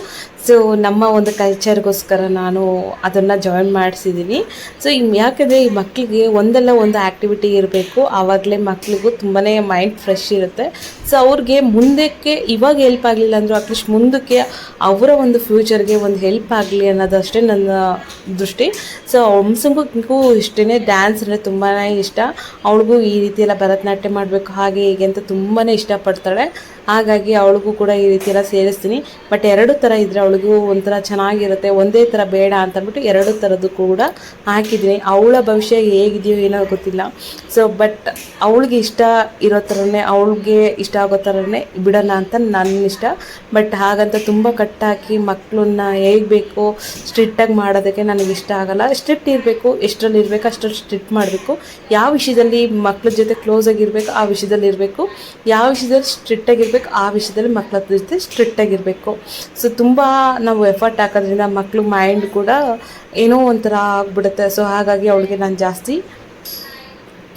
ಸೊ ನಮ್ಮ ಒಂದು ಕಲ್ಚರ್ಗೋಸ್ಕರ ನಾನು ಅದನ್ನು ಜಾಯಿನ್ ಮಾಡಿಸಿದ್ದೀನಿ ಸೊ ಯಾಕಂದರೆ ಈ ಮಕ್ಕಳಿಗೆ ಒಂದಲ್ಲ ಒಂದು ಆ್ಯಕ್ಟಿವಿಟಿ ಇರಬೇಕು. ಆವಾಗಲೇ ಮಕ್ಕಳಿಗೂ ತುಂಬಾ ಮೈಂಡ್ ಫ್ರೆಶ್ ಇರುತ್ತೆ. ಸೊ ಅವ್ರಿಗೆ ಮುಂದಕ್ಕೆ ಇವಾಗ ಹೆಲ್ಪ್ ಆಗಲಿಲ್ಲ ಅಂದರೂ ಅಟ್ಲೀಸ್ಟ್ ಮುಂದಕ್ಕೆ ಅವರ ಒಂದು ಫ್ಯೂಚರ್ಗೆ ಒಂದು ಹೆಲ್ಪ್ ಆಗಲಿ ಅನ್ನೋದಷ್ಟೇ ನನ್ನ ದೃಷ್ಟಿ. ಸೊ ಹಂಸಂಗೂ ಇಷ್ಟೇ ಡ್ಯಾನ್ಸ್ ಅಂದರೆ ತುಂಬಾ ಇಷ್ಟ. ಅವಳಿಗೂ ಈ ರೀತಿ ಎಲ್ಲ ಭರತನಾಟ್ಯ ಮಾಡಬೇಕು ಹಾಗೆ ಹೀಗೆ ಅಂತ ತುಂಬಾ ಇಷ್ಟಪಡ್ತಾಳೆ. ಹಾಗಾಗಿ ಅವಳಿಗೂ ಕೂಡ ಈ ರೀತಿ ಸೇರಿಸ್ತೀನಿ. ಬಟ್ ಎರಡು ಥರ ಇದ್ದರೆ ಅವಳಿಗೂ ಒಂಥರ ಚೆನ್ನಾಗಿರುತ್ತೆ. ಒಂದೇ ಥರ ಬೇಡ ಅಂತ ಅಂದ್ಬಿಟ್ಟು ಎರಡು ಥರದ್ದು ಕೂಡ ಹಾಕಿದ್ದೀನಿ. ಅವಳ ಭವಿಷ್ಯ ಹೇಗಿದೆಯೋ ಏನೋ ಗೊತ್ತಿಲ್ಲ. ಸೊ ಬಟ್ ಅವಳಿಗೆ ಇಷ್ಟ ಇರೋ ಥರನೇ, ಅವಳಿಗೆ ಇಷ್ಟ ಆಗೋ ಥರನೇ ಬಿಡೋಣ ಅಂತ ನನ್ನ ಇಷ್ಟ. ಬಟ್ ಹಾಗಂತ ತುಂಬ ಕಟ್ಟಾಕಿ ಮಕ್ಕಳನ್ನ ಹೇಗೆ ಬೇಕು ಸ್ಟ್ರಿಕ್ಟಾಗಿ ಮಾಡೋದಕ್ಕೆ ನನಗೆ ಇಷ್ಟ ಆಗಲ್ಲ. ಸ್ಟ್ರಿಕ್ಟ್ ಇರಬೇಕು, ಎಷ್ಟರಲ್ಲಿ ಇರಬೇಕು ಅಷ್ಟರಲ್ಲಿ ಸ್ಟ್ರಿಕ್ಟ್ ಮಾಡಬೇಕು. ಯಾವ ವಿಷಯದಲ್ಲಿ ಮಕ್ಕಳ ಜೊತೆ ಕ್ಲೋಸ್ ಆಗಿರಬೇಕು ಆ ವಿಷಯದಲ್ಲಿ ಇರಬೇಕು. ಯಾವ ವಿಷಯದಲ್ಲಿ ಸ್ಟ್ರಿಕ್ಟ್ ಆಗಿರ್ಬೇಕು ಆ ವಿಷಯದಲ್ಲಿ ಮಕ್ಕಳ ಜೊತೆ ಸ್ಟ್ರಿಕ್ಟ್ ಆಗಿರಬೇಕು. ಸೊ ತುಂಬ ನಾವು ಎಫರ್ಟ್ ಹಾಕೋದ್ರಿಂದ ಮಕ್ಕಳು ಮೈಂಡ್ ಕೂಡ ಏನೋ ಒಂಥರ ಆಗ್ಬಿಡುತ್ತೆ. ಸೊ ಹಾಗಾಗಿ ಅವಳಿಗೆ ನಾನು ಜಾಸ್ತಿ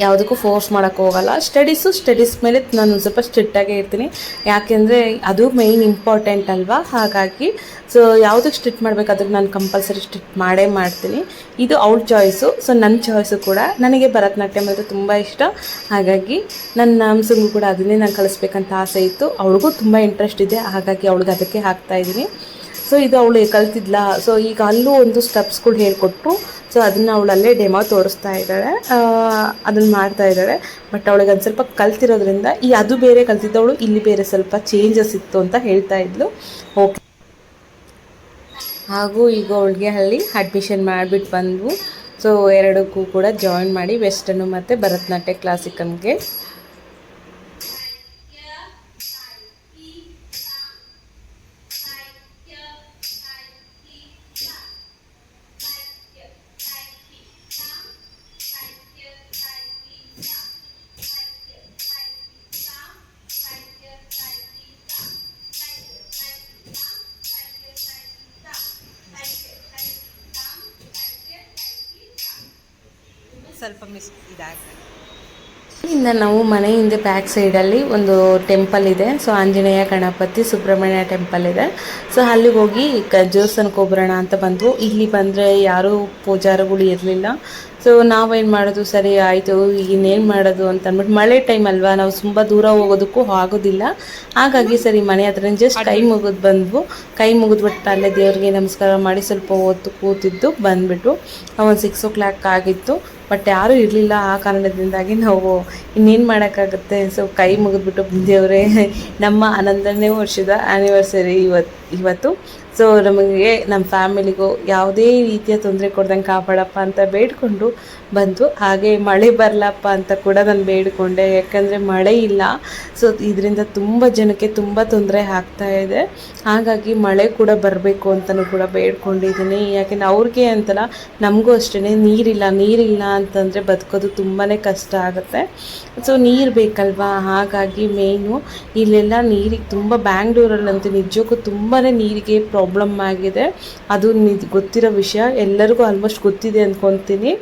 ಯಾವುದಕ್ಕೂ ಫೋರ್ಸ್ ಮಾಡೋಕ್ಕೆ ಹೋಗಲ್ಲ. ಸ್ಟಡೀಸು ಸ್ಟಡೀಸ್ ಮೇಲೆ ನಾನು ಸ್ವಲ್ಪ ಸ್ಟ್ರಿಕ್ಟಾಗೇ ಇರ್ತೀನಿ. ಯಾಕೆಂದರೆ ಅದು ಮೇಯ್ನ್ ಇಂಪಾರ್ಟೆಂಟ್ ಅಲ್ವಾ? ಹಾಗಾಗಿ ಸೊ ಯಾವುದಕ್ಕೆ ಸ್ಟ್ರಿಕ್ಟ್ ಮಾಡಬೇಕು, ಅದಕ್ಕೆ ನಾನು ಕಂಪಲ್ಸರಿ ಸ್ಟ್ರಿಕ್ಟ್ ಮಾಡೇ ಮಾಡ್ತೀನಿ. ಇದು ಔಟ್ ಚಾಯ್ಸು ಸೊ ನನ್ನ ಚಾಯ್ಸು ಕೂಡ. ನನಗೆ ಭರತನಾಟ್ಯಂ ಅಂದರೆ ತುಂಬ ಇಷ್ಟ. ಹಾಗಾಗಿ ನನ್ನ ನಾಮ್ಸಂಗು ಕೂಡ ಅದನ್ನೇ ನಾನು ಕಲಿಸ್ಬೇಕಂತ ಆಸೆ ಇತ್ತು. ಅವಳಿಗೂ ತುಂಬ ಇಂಟ್ರೆಸ್ಟ್ ಇದೆ. ಹಾಗಾಗಿ ಅವಳಿಗೆ ಅದಕ್ಕೆ ಹಾಕ್ತಾ ಇದ್ದೀನಿ. ಸೊ ಇದು ಅವಳು ಕಲ್ತಿದ್ಲ? ಸೊ ಈಗ ಅಲ್ಲೂ ಒಂದು ಸ್ಟೆಪ್ಸ್ಗಳು ಹೇಳ್ಕೊಟ್ಟು ಸೊ ಅದನ್ನು ಅಲ್ಲೇ ಡೆಮೋ ತೋರಿಸ್ತಾ ಇದ್ದಾಳೆ. ಅದನ್ನು ಮಾಡ್ತಾ ಇದ್ದಾಳೆ. ಬಟ್ ಅವಳಿಗೆ ಒಂದು ಸ್ವಲ್ಪ ಕಲ್ತಿರೋದ್ರಿಂದ ಈ ಅದು ಬೇರೆ ಕಲ್ತಿದ್ದವಳು, ಇಲ್ಲಿ ಬೇರೆ ಸ್ವಲ್ಪ ಚೇಂಜಸ್ ಇತ್ತು ಅಂತ ಹೇಳ್ತಾ ಇದ್ಲು. ಓಕೆ ಹಾಗೂ ಈಗ ಅವಳಿಗೆ ಅಲ್ಲಿ ಅಡ್ಮಿಷನ್ ಮಾಡಿಬಿಟ್ಟು ಬಂದ್ವು. ಸೊ ಎರಡಕ್ಕೂ ಕೂಡ ಜಾಯಿನ್ ಮಾಡಿ ವೆಸ್ಟರ್ನು ಮತ್ತು ಭರತನಾಟ್ಯ ಕ್ಲಾಸಿಕಲ್ಗೆ ಸ್ವಲ್ಪ ಮಿಸ್ ಇದಾಗ್ತದೆ. ಇನ್ನು ನಾವು ಮನೆ ಹಿಂದೆ ಬ್ಯಾಕ್ ಸೈಡಲ್ಲಿ ಒಂದು ಟೆಂಪಲ್ ಇದೆ. ಸೊ ಆಂಜನೇಯ ಗಣಪತಿ ಸುಬ್ರಹ್ಮಣ್ಯ ಟೆಂಪಲ್ ಇದೆ. ಸೊ ಅಲ್ಲಿಗೆ ಹೋಗಿ ದೇವಸ್ಥಾನಕ್ಕೆ ಹೋಗ್ಬರೋಣ ಅಂತ ಬಂದ್ವು. ಇಲ್ಲಿ ಬಂದರೆ ಯಾರೂ ಪೂಜಾರಿಗಳು ಇರಲಿಲ್ಲ. ಸೊ ನಾವೇನು ಮಾಡೋದು? ಸರಿ, ಆಯಿತು. ಇನ್ನೇನು ಮಾಡೋದು ಅಂತ ಅಂದ್ಬಿಟ್ಟು ಮಳೆ ಟೈಮ್ ಅಲ್ವಾ? ನಾವು ತುಂಬ ದೂರ ಹೋಗೋದಕ್ಕೂ ಆಗೋದಿಲ್ಲ. ಹಾಗಾಗಿ ಸರಿ, ಮನೆ ಹತ್ರ ಜಸ್ಟ್ ಕೈ ಮುಗಿದು ಬಂದ್ವು. ಕೈ ಮುಗಿದ್ಬಿಟ್ಟು ಅಲ್ಲೇ ದೇವ್ರಿಗೆ ನಮಸ್ಕಾರ ಮಾಡಿ ಸ್ವಲ್ಪ ಹೊತ್ತು ಕೂತಿದ್ದು ಬಂದ್ಬಿಟ್ಟು ಒಂದು ಸಿಕ್ಸ್ ಓ ಕ್ಲಾಕ್ ಆಗಿತ್ತು. ಬಟ್ ಯಾರೂ ಇರಲಿಲ್ಲ ಆ ಕಾರಣದಿಂದಾಗಿ ನಾವು ಇನ್ನೇನು ಮಾಡೋಕ್ಕಾಗುತ್ತೆ? ಸೊ ಕೈ ಮುಗಿದ್ಬಿಟ್ಟು ದೇವರೇ ನಮ್ಮ ಹನ್ನೊಂದನೇ ವರ್ಷದ ಆ್ಯನಿವರ್ಸರಿ ಇವತ್ತು ಇವತ್ತು. ಸೊ ನಮಗೆ ನಮ್ಮ ಫ್ಯಾಮಿಲಿಗೂ ಯಾವುದೇ ರೀತಿಯ ತೊಂದರೆ ಕೊಡ್ದಂಗೆ ಕಾಪಾಡಪ್ಪ ಅಂತ ಬೇಡಿಕೊಂಡು ಬಂತು ಹಾಗೆ ಮಳೆ ಬರಲಪ್ಪ ಅಂತ ಕೂಡ ನಾನು ಬೇಡಿಕೊಂಡೆ. ಯಾಕಂದರೆ ಮಳೆ ಇಲ್ಲ. ಸೊ ಇದರಿಂದ ತುಂಬ ಜನಕ್ಕೆ ತುಂಬ ತೊಂದರೆ ಆಗ್ತಾ ಇದೆ. ಹಾಗಾಗಿ ಮಳೆ ಕೂಡ ಬರಬೇಕು ಅಂತಲೂ ಕೂಡ ಬೇಡ್ಕೊಂಡಿದ್ದೀನಿ. ಯಾಕೆಂದರೆ ಅವ್ರಿಗೆ ಅಂತಲ್ಲ, ನಮಗೂ ಅಷ್ಟೇ ನೀರಿಲ್ಲ. ನೀರಿಲ್ಲ ಅಂತಂದರೆ ಬದುಕೋದು ತುಂಬಾ ಕಷ್ಟ ಆಗುತ್ತೆ. ಸೊ ನೀರು ಬೇಕಲ್ವಾ? ಹಾಗಾಗಿ ಮೇಯ್ನು ಇಲ್ಲೆಲ್ಲ ನೀರಿಗೆ ತುಂಬ ಬ್ಯಾಂಗ್ಳೂರಲ್ಲಂತೂ ನಿಜಕ್ಕೂ ತುಂಬಾ ನೀರಿಗೆ ಪ್ರಾಬ್ಲಮ್ ಆಗಿದೆ. ಅದು ಗೊತ್ತಿರೋ ವಿಷಯ. ಎಲ್ಲರಿಗೂ ಆಲ್ಮೋಸ್ಟ್ ಗೊತ್ತಿದೆ ಅಂದ್ಕೊತೀನಿ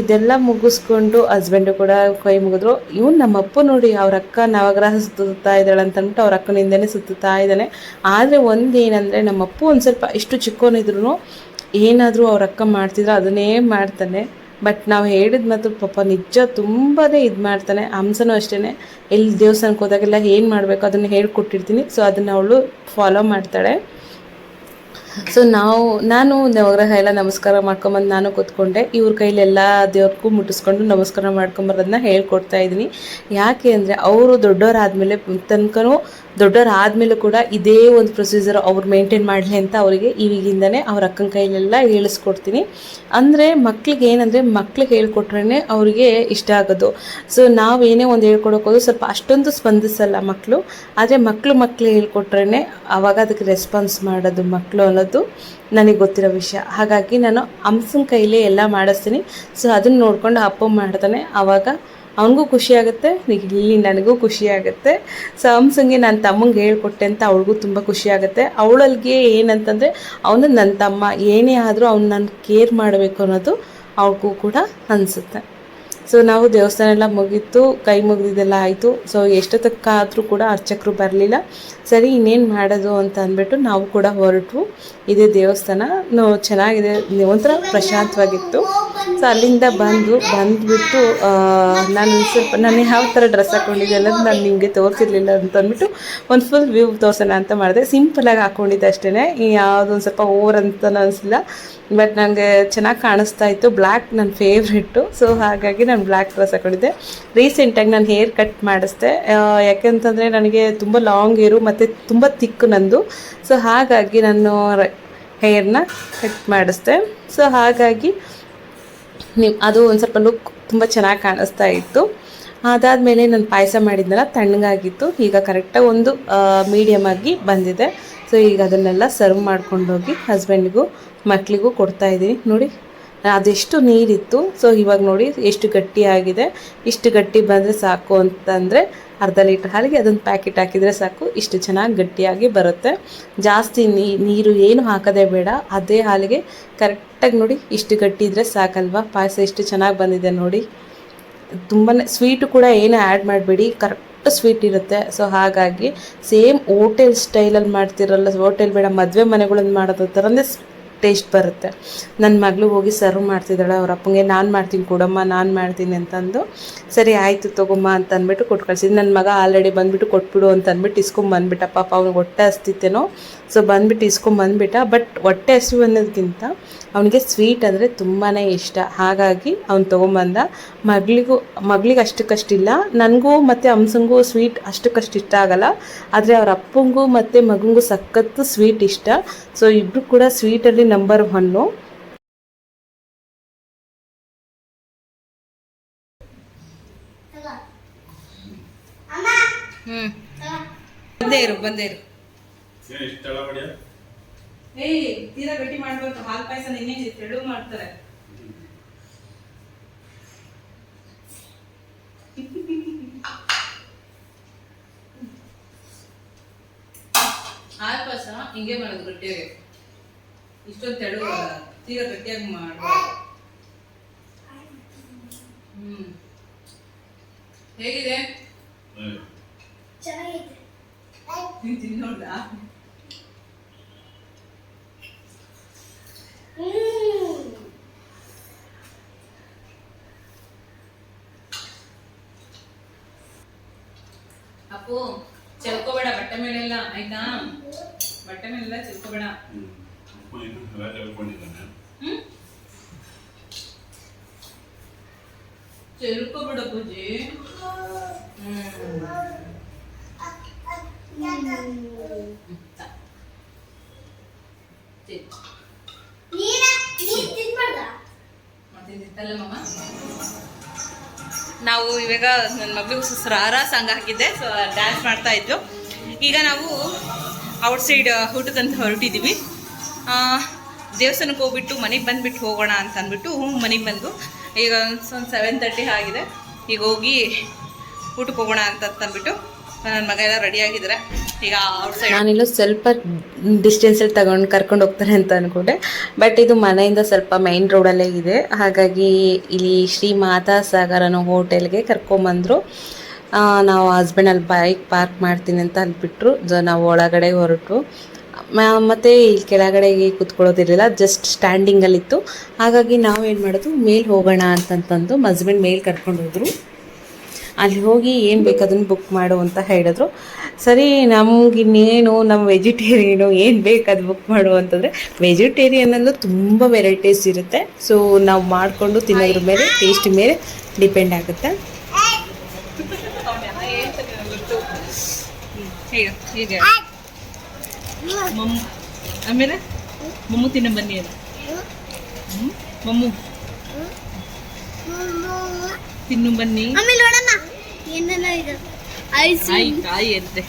ಇದೆಲ್ಲ ಮುಗಿಸ್ಕೊಂಡು ಹಸ್ಬೆಂಡು ಕೂಡ ಕೈ ಮುಗಿದ್ರು. ಇವ್ನು ನಮ್ಮ ಅಪ್ಪ ನೋಡಿ ಅವ್ರ ಅಕ್ಕ ನವಗ್ರಹ ಸುತ್ತಾ ಇದ್ದಾಳೆ ಅಂತ ಅಂದ್ಬಿಟ್ಟು ಅವ್ರ ಅಕ್ಕನಿಂದನೇ ಸುತ್ತಾ ಇದ್ದಾನೆ. ಆದರೆ ಒಂದೇನಂದರೆ ನಮ್ಮ ಅಪ್ಪು ಒಂದು ಸ್ವಲ್ಪ ಇಷ್ಟು ಚಿಕ್ಕವನಿದ್ರು ಏನಾದರೂ ಅವ್ರ ಅಕ್ಕ ಮಾಡ್ತಿದ್ರು ಅದನ್ನೇ ಮಾಡ್ತಾನೆ. ಬಟ್ ನಾವು ಹೇಳಿದ ಮಾತ್ರ ಪಾಪ ನಿಜ ತುಂಬಾ ಇದು ಮಾಡ್ತಾನೆ, ಹಂಸನೂ ಅಷ್ಟೇ ಎಲ್ಲಿ ದೇವಸ್ಥಾನಕ್ಕೆ ಹೋದಾಗೆಲ್ಲ ಏನು ಮಾಡಬೇಕು ಅದನ್ನು ಹೇಳ್ಕೊಟ್ಟಿರ್ತೀನಿ. ಸೊ ಅದನ್ನು ಅವಳು ಫಾಲೋ ಮಾಡ್ತಾಳೆ. ಸೊ ನಾವು, ನಾನು ನವಗ್ರಹ ಎಲ್ಲ ನಮಸ್ಕಾರ ಮಾಡ್ಕೊಂಬಂದು ನಾನು ಕೂತ್ಕೊಂಡೆ. ಇವ್ರ ಕೈಲಿ ಎಲ್ಲ ದೇವ್ರಿಗೂ ಮುಟ್ಟಿಸ್ಕೊಂಡು ನಮಸ್ಕಾರ ಮಾಡ್ಕೊಂಬರೋದನ್ನ ಹೇಳ್ಕೊಡ್ತಾ ಇದ್ದೀನಿ. ಯಾಕೆ ಅಂದರೆ, ಅವರು ದೊಡ್ಡವರಾದಮೇಲೆ ತನಕನೂ ದೊಡ್ಡವರಾದಮೇಲೂ ಕೂಡ ಇದೇ ಒಂದು ಪ್ರೊಸೀಜರ್ ಅವ್ರು ಮೇಂಟೈನ್ ಮಾಡಲಿ ಅಂತ ಅವರಿಗೆ ಈಗಿಂದನೇ ಅವ್ರ ಅಕ್ಕನ ಕೈಲೆಲ್ಲ ಹೇಳಿಸ್ಕೊಡ್ತೀನಿ. ಅಂದರೆ ಮಕ್ಳಿಗೆ ಏನಂದರೆ ಮಕ್ಳಿಗೆ ಹೇಳ್ಕೊಟ್ರೇ ಅವರಿಗೆ ಇಷ್ಟ ಆಗೋದು. ಸೊ ನಾವು ಏನೇ ಒಂದು ಹೇಳ್ಕೊಡೋಕೋದು ಸ್ವಲ್ಪ ಅಷ್ಟೊಂದು ಸ್ಪಂದಿಸಲ್ಲ ಮಕ್ಕಳು ಆದರೆ ಮಕ್ಕಳು ಮಕ್ಕಳು ಹೇಳ್ಕೊಟ್ರೇ ಆವಾಗ ಅದಕ್ಕೆ ರೆಸ್ಪಾನ್ಸ್ ಮಾಡೋದು ಮಕ್ಕಳು ಅನ್ನೋದು ನನಗೆ ಗೊತ್ತಿರೋ ವಿಷಯ. ಹಾಗಾಗಿ ನಾನು ಹಂಸನ ಕೈಲೇ ಎಲ್ಲ ಮಾಡಿಸ್ತೀನಿ. ಸೊ ಅದನ್ನು ನೋಡ್ಕೊಂಡು ಅಪ್ಪ ಮಾಡ್ತಾನೆ. ಆವಾಗ ಅವನಿಗೂ ಖುಷಿ ಆಗುತ್ತೆ ಇಲ್ಲಿ ನನಗೂ ಖುಷಿ ಆಗುತ್ತೆ. ಸೊ ಹಂಸಂಗೆ ನನ್ನ ತಮ್ಮಂಗೆ ಹೇಳ್ಕೊಟ್ಟೆ ಅಂತ ಅವಳಿಗೂ ತುಂಬ ಖುಷಿ ಆಗುತ್ತೆ. ಅವಳಲ್ಲಿಗೆ ಏನಂತಂದರೆ, ಅವನು ನನ್ನ ತಮ್ಮ, ಏನೇ ಆದರೂ ಅವ್ನು ನಾನು ಕೇರ್ ಮಾಡಬೇಕು ಅನ್ನೋದು ಅವ್ರಿಗೂ ಕೂಡ ಅನಿಸುತ್ತೆ. ಸೊ ನಾವು ದೇವಸ್ಥಾನ ಎಲ್ಲ ಮುಗೀತು, ಕೈ ಮುಗಿದಿದ್ದೆಲ್ಲ ಆಯಿತು. ಸೊ ಎಷ್ಟೊತ್ತಕ್ಕಾದರೂ ಕೂಡ ಅರ್ಚಕರು ಬರಲಿಲ್ಲ. ಸರಿ, ಇನ್ನೇನು ಮಾಡೋದು ಅಂತ ಅಂದ್ಬಿಟ್ಟು ನಾವು ಕೂಡ ಹೊರಟು ಇದೇ ದೇವಸ್ಥಾನ. ಚೆನ್ನಾಗಿದೆ. ಒಂಥರ ಪ್ರಶಾಂತವಾಗಿತ್ತು. ಸೊ ಅಲ್ಲಿಂದ ಬಂದು, ಬಂದುಬಿಟ್ಟು ನಾನು ಸ್ವಲ್ಪ, ನಾನು ಯಾವ ಥರ ಡ್ರೆಸ್ ಹಾಕ್ಕೊಂಡಿದ್ದೆ ಅನ್ನೋದು ನಾನು ನಿಮಗೆ ತೋರಿಸಿರ್ಲಿಲ್ಲ ಅಂತ ಅಂದ್ಬಿಟ್ಟು ಒಂದು ಫುಲ್ ವ್ಯೂ ತೋರಿಸೋಣ ಅಂತ ಮಾಡಿದೆ. ಸಿಂಪಲಾಗಿ ಹಾಕ್ಕೊಂಡಿದ್ದೆ ಅಷ್ಟೇ ಯಾವುದೊಂದು ಸ್ವಲ್ಪ ಓವರ್ ಅಂತ ಅನಿಸಿಲ್ಲ ಬಟ್ ನನಗೆ ಚೆನ್ನಾಗಿ ಕಾಣಿಸ್ತಾ ಇತ್ತು. ಬ್ಲ್ಯಾಕ್ ನನ್ನ ಫೇವ್ರೆಟ್ಟು ಸೊ ಹಾಗಾಗಿ ನಾನು ಬ್ಲ್ಯಾಕ್ ಡ್ರೆಸ್ ಹಾಕೊಂಡಿದ್ದೆ. ರೀಸೆಂಟಾಗಿ ನಾನು ಹೇರ್ ಕಟ್ ಮಾಡಿಸ್ದೆ. ಯಾಕೆಂತಂದರೆ ನನಗೆ ತುಂಬ ಲಾಂಗ್ ಹೇರು ಮತ್ತು ತುಂಬ ತಿಕ್ಕು ನಂದು. ಸೊ ಹಾಗಾಗಿ ನಾನು ಹೇರ್ನ ಕಟ್ ಮಾಡಿಸ್ದೆ. ಸೊ ಹಾಗಾಗಿ ನೀವು, ಅದು ಒಂದು ಸ್ವಲ್ಪ ಲುಕ್ ತುಂಬ ಚೆನ್ನಾಗಿ ಕಾಣಿಸ್ತಾ ಇತ್ತು. ಅದಾದಮೇಲೆ ನಾನು ಪಾಯಸ ಮಾಡಿದ್ನಲ್ಲ, ತಣ್ಣಗಾಗಿತ್ತು. ಈಗ ಕರೆಕ್ಟಾಗಿ ಒಂದು ಮೀಡಿಯಮ್ ಆಗಿ ಬಂದಿದೆ. ಸೊ ಈಗ ಅದನ್ನೆಲ್ಲ ಸರ್ವ್ ಮಾಡ್ಕೊಂಡೋಗಿ ಹಸ್ಬೆಂಡ್ಗೂ ಮಕ್ಕಳಿಗೂ ಕೊಡ್ತಾ ಇದ್ದೀನಿ. ನೋಡಿ, ಅದೆಷ್ಟು ನೀರಿತ್ತು. ಸೊ ಇವಾಗ ನೋಡಿ, ಎಷ್ಟು ಗಟ್ಟಿಯಾಗಿದೆ ಇಷ್ಟು ಗಟ್ಟಿ ಬಂದರೆ ಸಾಕು ಅಂತಂದರೆ ಅರ್ಧ ಲೀಟ್ರ್ ಹಾಲಿಗೆ ಅದೊಂದು ಪ್ಯಾಕೆಟ್ ಹಾಕಿದರೆ ಸಾಕು. ಇಷ್ಟು ಚೆನ್ನಾಗಿ ಗಟ್ಟಿಯಾಗಿ ಬರುತ್ತೆ. ಜಾಸ್ತಿ ನೀರು ಏನು ಹಾಕೋದೇ ಬೇಡ. ಅದೇ ಹಾಲಿಗೆ ಕರೆಕ್ಟಾಗಿ ನೋಡಿ, ಇಷ್ಟು ಗಟ್ಟಿ ಇದ್ದರೆ ಸಾಕಲ್ವಾ? ಪಾಯಸ ಎಷ್ಟು ಚೆನ್ನಾಗಿ ಬಂದಿದೆ ನೋಡಿ. ತುಂಬಾ ಸ್ವೀಟು ಕೂಡ ಏನು ಆ್ಯಡ್ ಮಾಡಬೇಡಿ. ಕರೆಕ್ಟ್ ಸ್ವೀಟ್ ಇರುತ್ತೆ. ಸೊ ಹಾಗಾಗಿ ಸೇಮ್ ಹೋಟೆಲ್ ಸ್ಟೈಲಲ್ಲಿ ಮಾಡ್ತಿರಲ್ಲ, ಹೋಟೆಲ್ ಬೇಡ, ಮದುವೆ ಮನೆಗಳಲ್ಲಿ ಮಾಡೋದು ಥರನೇ ಟೇಸ್ಟ್ ಬರುತ್ತೆ. ನನ್ನ ಮಗಳು ಹೋಗಿ ಸರ್ವ್ ಮಾಡ್ತಿದ್ದಾಳೆ, ಅವ್ರ ಅಪ್ಪಂಗೆ ನಾನು ಮಾಡ್ತೀನಿ ಕೊಡಮ್ಮ, ನಾನು ಮಾಡ್ತೀನಿ ಅಂತಂದು, ಸರಿ ಆಯಿತು ತಗೊಮ್ಮ ಅಂತ ಅಂದ್ಬಿಟ್ಟು ಕೊಟ್ಟು ನನ್ನ ಮಗ ಆಲ್ರೆಡಿ ಬಂದುಬಿಟ್ಟು ಕೊಟ್ಬಿಡು ಅಂತ ಅಂದ್ಬಿಟ್ಟು ಪಾಪ ಅವ್ನಿಗೆ ಹೊಟ್ಟೆ ಹಸ್ತಿತ್ತೇನೋ ಸೊ ಬಂದ್ಬಿಟ್ಟು ಇಸ್ಕೊಂಬಂದ್ಬಿಟ್ಟ ಬಟ್ ಹೊಟ್ಟೆ ಹಸಿವು ಅನ್ನೋದಕ್ಕಿಂತ ಅವನಿಗೆ ಸ್ವೀಟ್ ಅಂದರೆ ತುಂಬಾ ಇಷ್ಟ. ಹಾಗಾಗಿ ಅವ್ನು ತೊಗೊಂಬಂದ. ಮಗಳಿಗೂ ಮಗಳಿಗೆ ಅಷ್ಟಕ್ಕಷ್ಟಿಲ್ಲ. ನನಗೂ ಮತ್ತು ಅಂಸಂಗೂ ಸ್ವೀಟ್ ಅಷ್ಟಕ್ಕಷ್ಟು ಇಷ್ಟ ಆಗಲ್ಲ. ಆದರೆ ಅವ್ರ ಅಪ್ಪಂಗೂ ಮತ್ತು ಮಗಂಗೂ ಸಖತ್ತು ಸ್ವೀಟ್ ಇಷ್ಟ. ಸೊ ಇಬ್ಬರು ಕೂಡ ಸ್ವೀಟಲ್ಲಿ ನಂಬರ್ ಒನ್ನು ಹ್ಞೂ ಬಂದೇ ಇರು ಬಂದೇ ಇರು. ಏನು ಇಷ್ಟ ತಳ ಹೊಡ್ಯಾ ಏಯ್ ತೀರಾ ಗಟ್ಟಿ ಮಾಡ್ಬೇಕು ಹಾಲು ಪಾಯಸ ನಿನ್ನೆ ತೆಳು ಮಾಡ್ತಾರೆ. ಹಾಲು ಪಾಯಸ ಹಿಂಗೆ ಮಾಡೋದು ಗಟ್ಟಿಯಾಗಿ. ಇಷ್ಟೊಂದು ತೆಳು ತೀರಾ ಗಟ್ಟಿಯಾಗಿ ಮಾಡ್ಬಾರ್ದು. ಹ್ಮ್. ಹೇಗಿದೆ? ನೀನ್ ತಿನ್ನೋದಾ ಅಪ್ಪು ಚೆಲ್ಕೋಬೇಡ ಬಟ್ಟೆ ಮೇಲೆಲ್ಲ ಆಯ್ತಾ ಬಟ್ಟೆ ಮೇಲೆಲ್ಲ ಚೆಲ್ಕೋಬೇಡ ಹ್ಞೂ ಅಪ್ಪ ಇನ್ನು ರಾಜ ಹೇಳ್ಕೊಂಡಿದ್ದಾನೆ ಹ್ಮ್ ಚೆಲ್ಕೋಬೇಡ ಪೂಜಿ ಹ್ಮ್ ನಾವು ಇವಾಗ ನನ್ನ ಮಗಳು ರಾರ ಸಾಂಗ್ ಹಾಕಿದ್ದೆ ಸೊ ಡ್ಯಾನ್ಸ್ ಮಾಡ್ತಾ ಇದ್ವು ಈಗ ನಾವು ಔಟ್ ಸೈಡ್ ಹೊರಟಿದ್ದೀವಿ ದೇವಸ್ಥಾನಕ್ಕೆ ಹೋಗ್ಬಿಟ್ಟು ಮನೆಗೆ ಬಂದುಬಿಟ್ಟು ಹೋಗೋಣ ಅಂತ ಅಂದ್ಬಿಟ್ಟು ಮನೆಗೆ ಬಂದು ಈಗ ಒಂದು ಸೆವೆನ್ ತರ್ಟಿ ಆಗಿದೆ. ಈಗ ಹೋಗಿ ಊಟಕ್ಕೆ ಹೋಗೋಣ ಅಂತ ಅಂದ್ಬಿಟ್ಟು ನನ್ನ ಮಗ ಎಲ್ಲ ರೆಡಿ ನಾನಿಲ್ಲೋ ಸ್ವಲ್ಪ ಡಿಸ್ಟೆನ್ಸಲ್ಲಿ ತಗೊಂಡು ಕರ್ಕೊಂಡು ಹೋಗ್ತಾರೆ ಅಂತ ಅನ್ಕೊಂಡೆ. ಬಟ್ ಇದು ಮನೆಯಿಂದ ಸ್ವಲ್ಪ ಮೈನ್ ರೋಡಲ್ಲೇ ಇದೆ. ಹಾಗಾಗಿ ಇಲ್ಲಿ ಶ್ರೀ ಮಾತಾ ಸಾಗರ್ ಅನ್ನೋ ಹೋಟೆಲ್ಗೆ ಕರ್ಕೊಂಬಂದರು. ನಾವು ಹಸ್ಬೆಂಡ್ ಅಲ್ಲಿ ಬೈಕ್ ಪಾರ್ಕ್ ಮಾಡ್ತೀನಿ ಅಂತ ಅಲ್ಲಿ ಬಿಟ್ಟರು ನಾವು ಒಳಗಡೆ ಹೊರಟು. ಮತ್ತೆ ಇಲ್ಲಿ ಕೆಳಗಡೆಗೆ ಕುತ್ಕೊಳ್ಳೋದಿರಲಿಲ್ಲ. ಜಸ್ಟ್ ಸ್ಟ್ಯಾಂಡಿಂಗಲ್ಲಿತ್ತು ಹಾಗಾಗಿ ನಾವು ಏನು ಮಾಡೋದು? ಮೇಲೆ ಹೋಗೋಣ ಅಂತಂತಂದು ಹಸ್ಬೆಂಡ್ ಮೇಲೆ ಕರ್ಕೊಂಡು ಹೋದರು. ಅಲ್ಲಿ ಹೋಗಿ ಏನು ಬೇಕು ಅದನ್ನು ಬುಕ್ ಮಾಡು ಅಂತ ಹೇಳಿದ್ರು. ಸರಿ ನಮ್ಗೆ ಇನ್ನೇನು ನಮ್ಮ ವೆಜಿಟೇರಿಯನು ಏನು ಬೇಕು ಅದು ಬುಕ್ ಮಾಡು ಅಂತಂದರೆ ವೆಜಿಟೇರಿಯನಲ್ಲೂ ತುಂಬ ವೆರೈಟೀಸ್ ಇರುತ್ತೆ. ಸೊ ನಾವು ಮಾಡಿಕೊಂಡು ತಿನ್ನೋದ್ರ ಮೇಲೆ ಟೇಸ್ಟ್ ಮೇಲೆ ಡಿಪೆಂಡ್ ಆಗುತ್ತೆ. ಆಮೇಲೆ ಮಮ್ಮು ತಿನ್ನ ಬನ್ನಿ ಅದು? ಮಮ್ಮು. ತಿನ್ನು ಬನ್ನಿ. ಆಮೇಲೆ ಏನೇನ ಇದು? ಐಸ್ ಕಾಯಿ ಕಾಯಿ ಅಂತೆ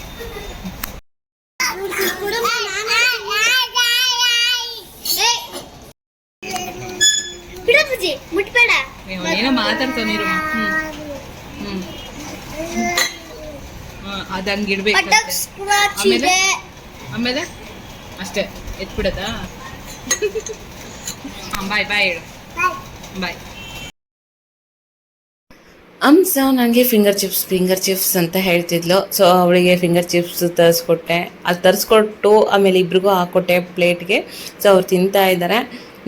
ಬಿಡಪ್ಪಜಿ ಮುಟ್ಬೇಡ. ಏನೋ ಹ್ಮ್ ಹ್ಮ್. ಅದ್ ಇದೆ. ಆಮೇಲೆ? ಅಷ್ಟೇ ಎತ್ಬಿಡದಾ? ಬಾಯ್ ಬಾಯ್ ಹೇಳು ಬಾಯ್. ಹಂಸ ನನಗೆ ಫಿಂಗರ್ ಚಿಪ್ಸ್ ಫಿಂಗರ್ ಚಿಪ್ಸ್ ಅಂತ ಹೇಳ್ತಿದ್ಲು. ಸೊ ಅವಳಿಗೆ ಫಿಂಗರ್ ಚಿಪ್ಸ್ ತರಿಸ್ಕೊಟ್ಟೆ. ಅದು ತರಿಸ್ಕೊಟ್ಟು ಆಮೇಲೆ ಇಬ್ರಿಗೂ ಹಾಕ್ಕೊಟ್ಟೆ ಪ್ಲೇಟ್ಗೆ. ಸೊ ಅವ್ರು ತಿಂತಾ ಇದ್ದಾರೆ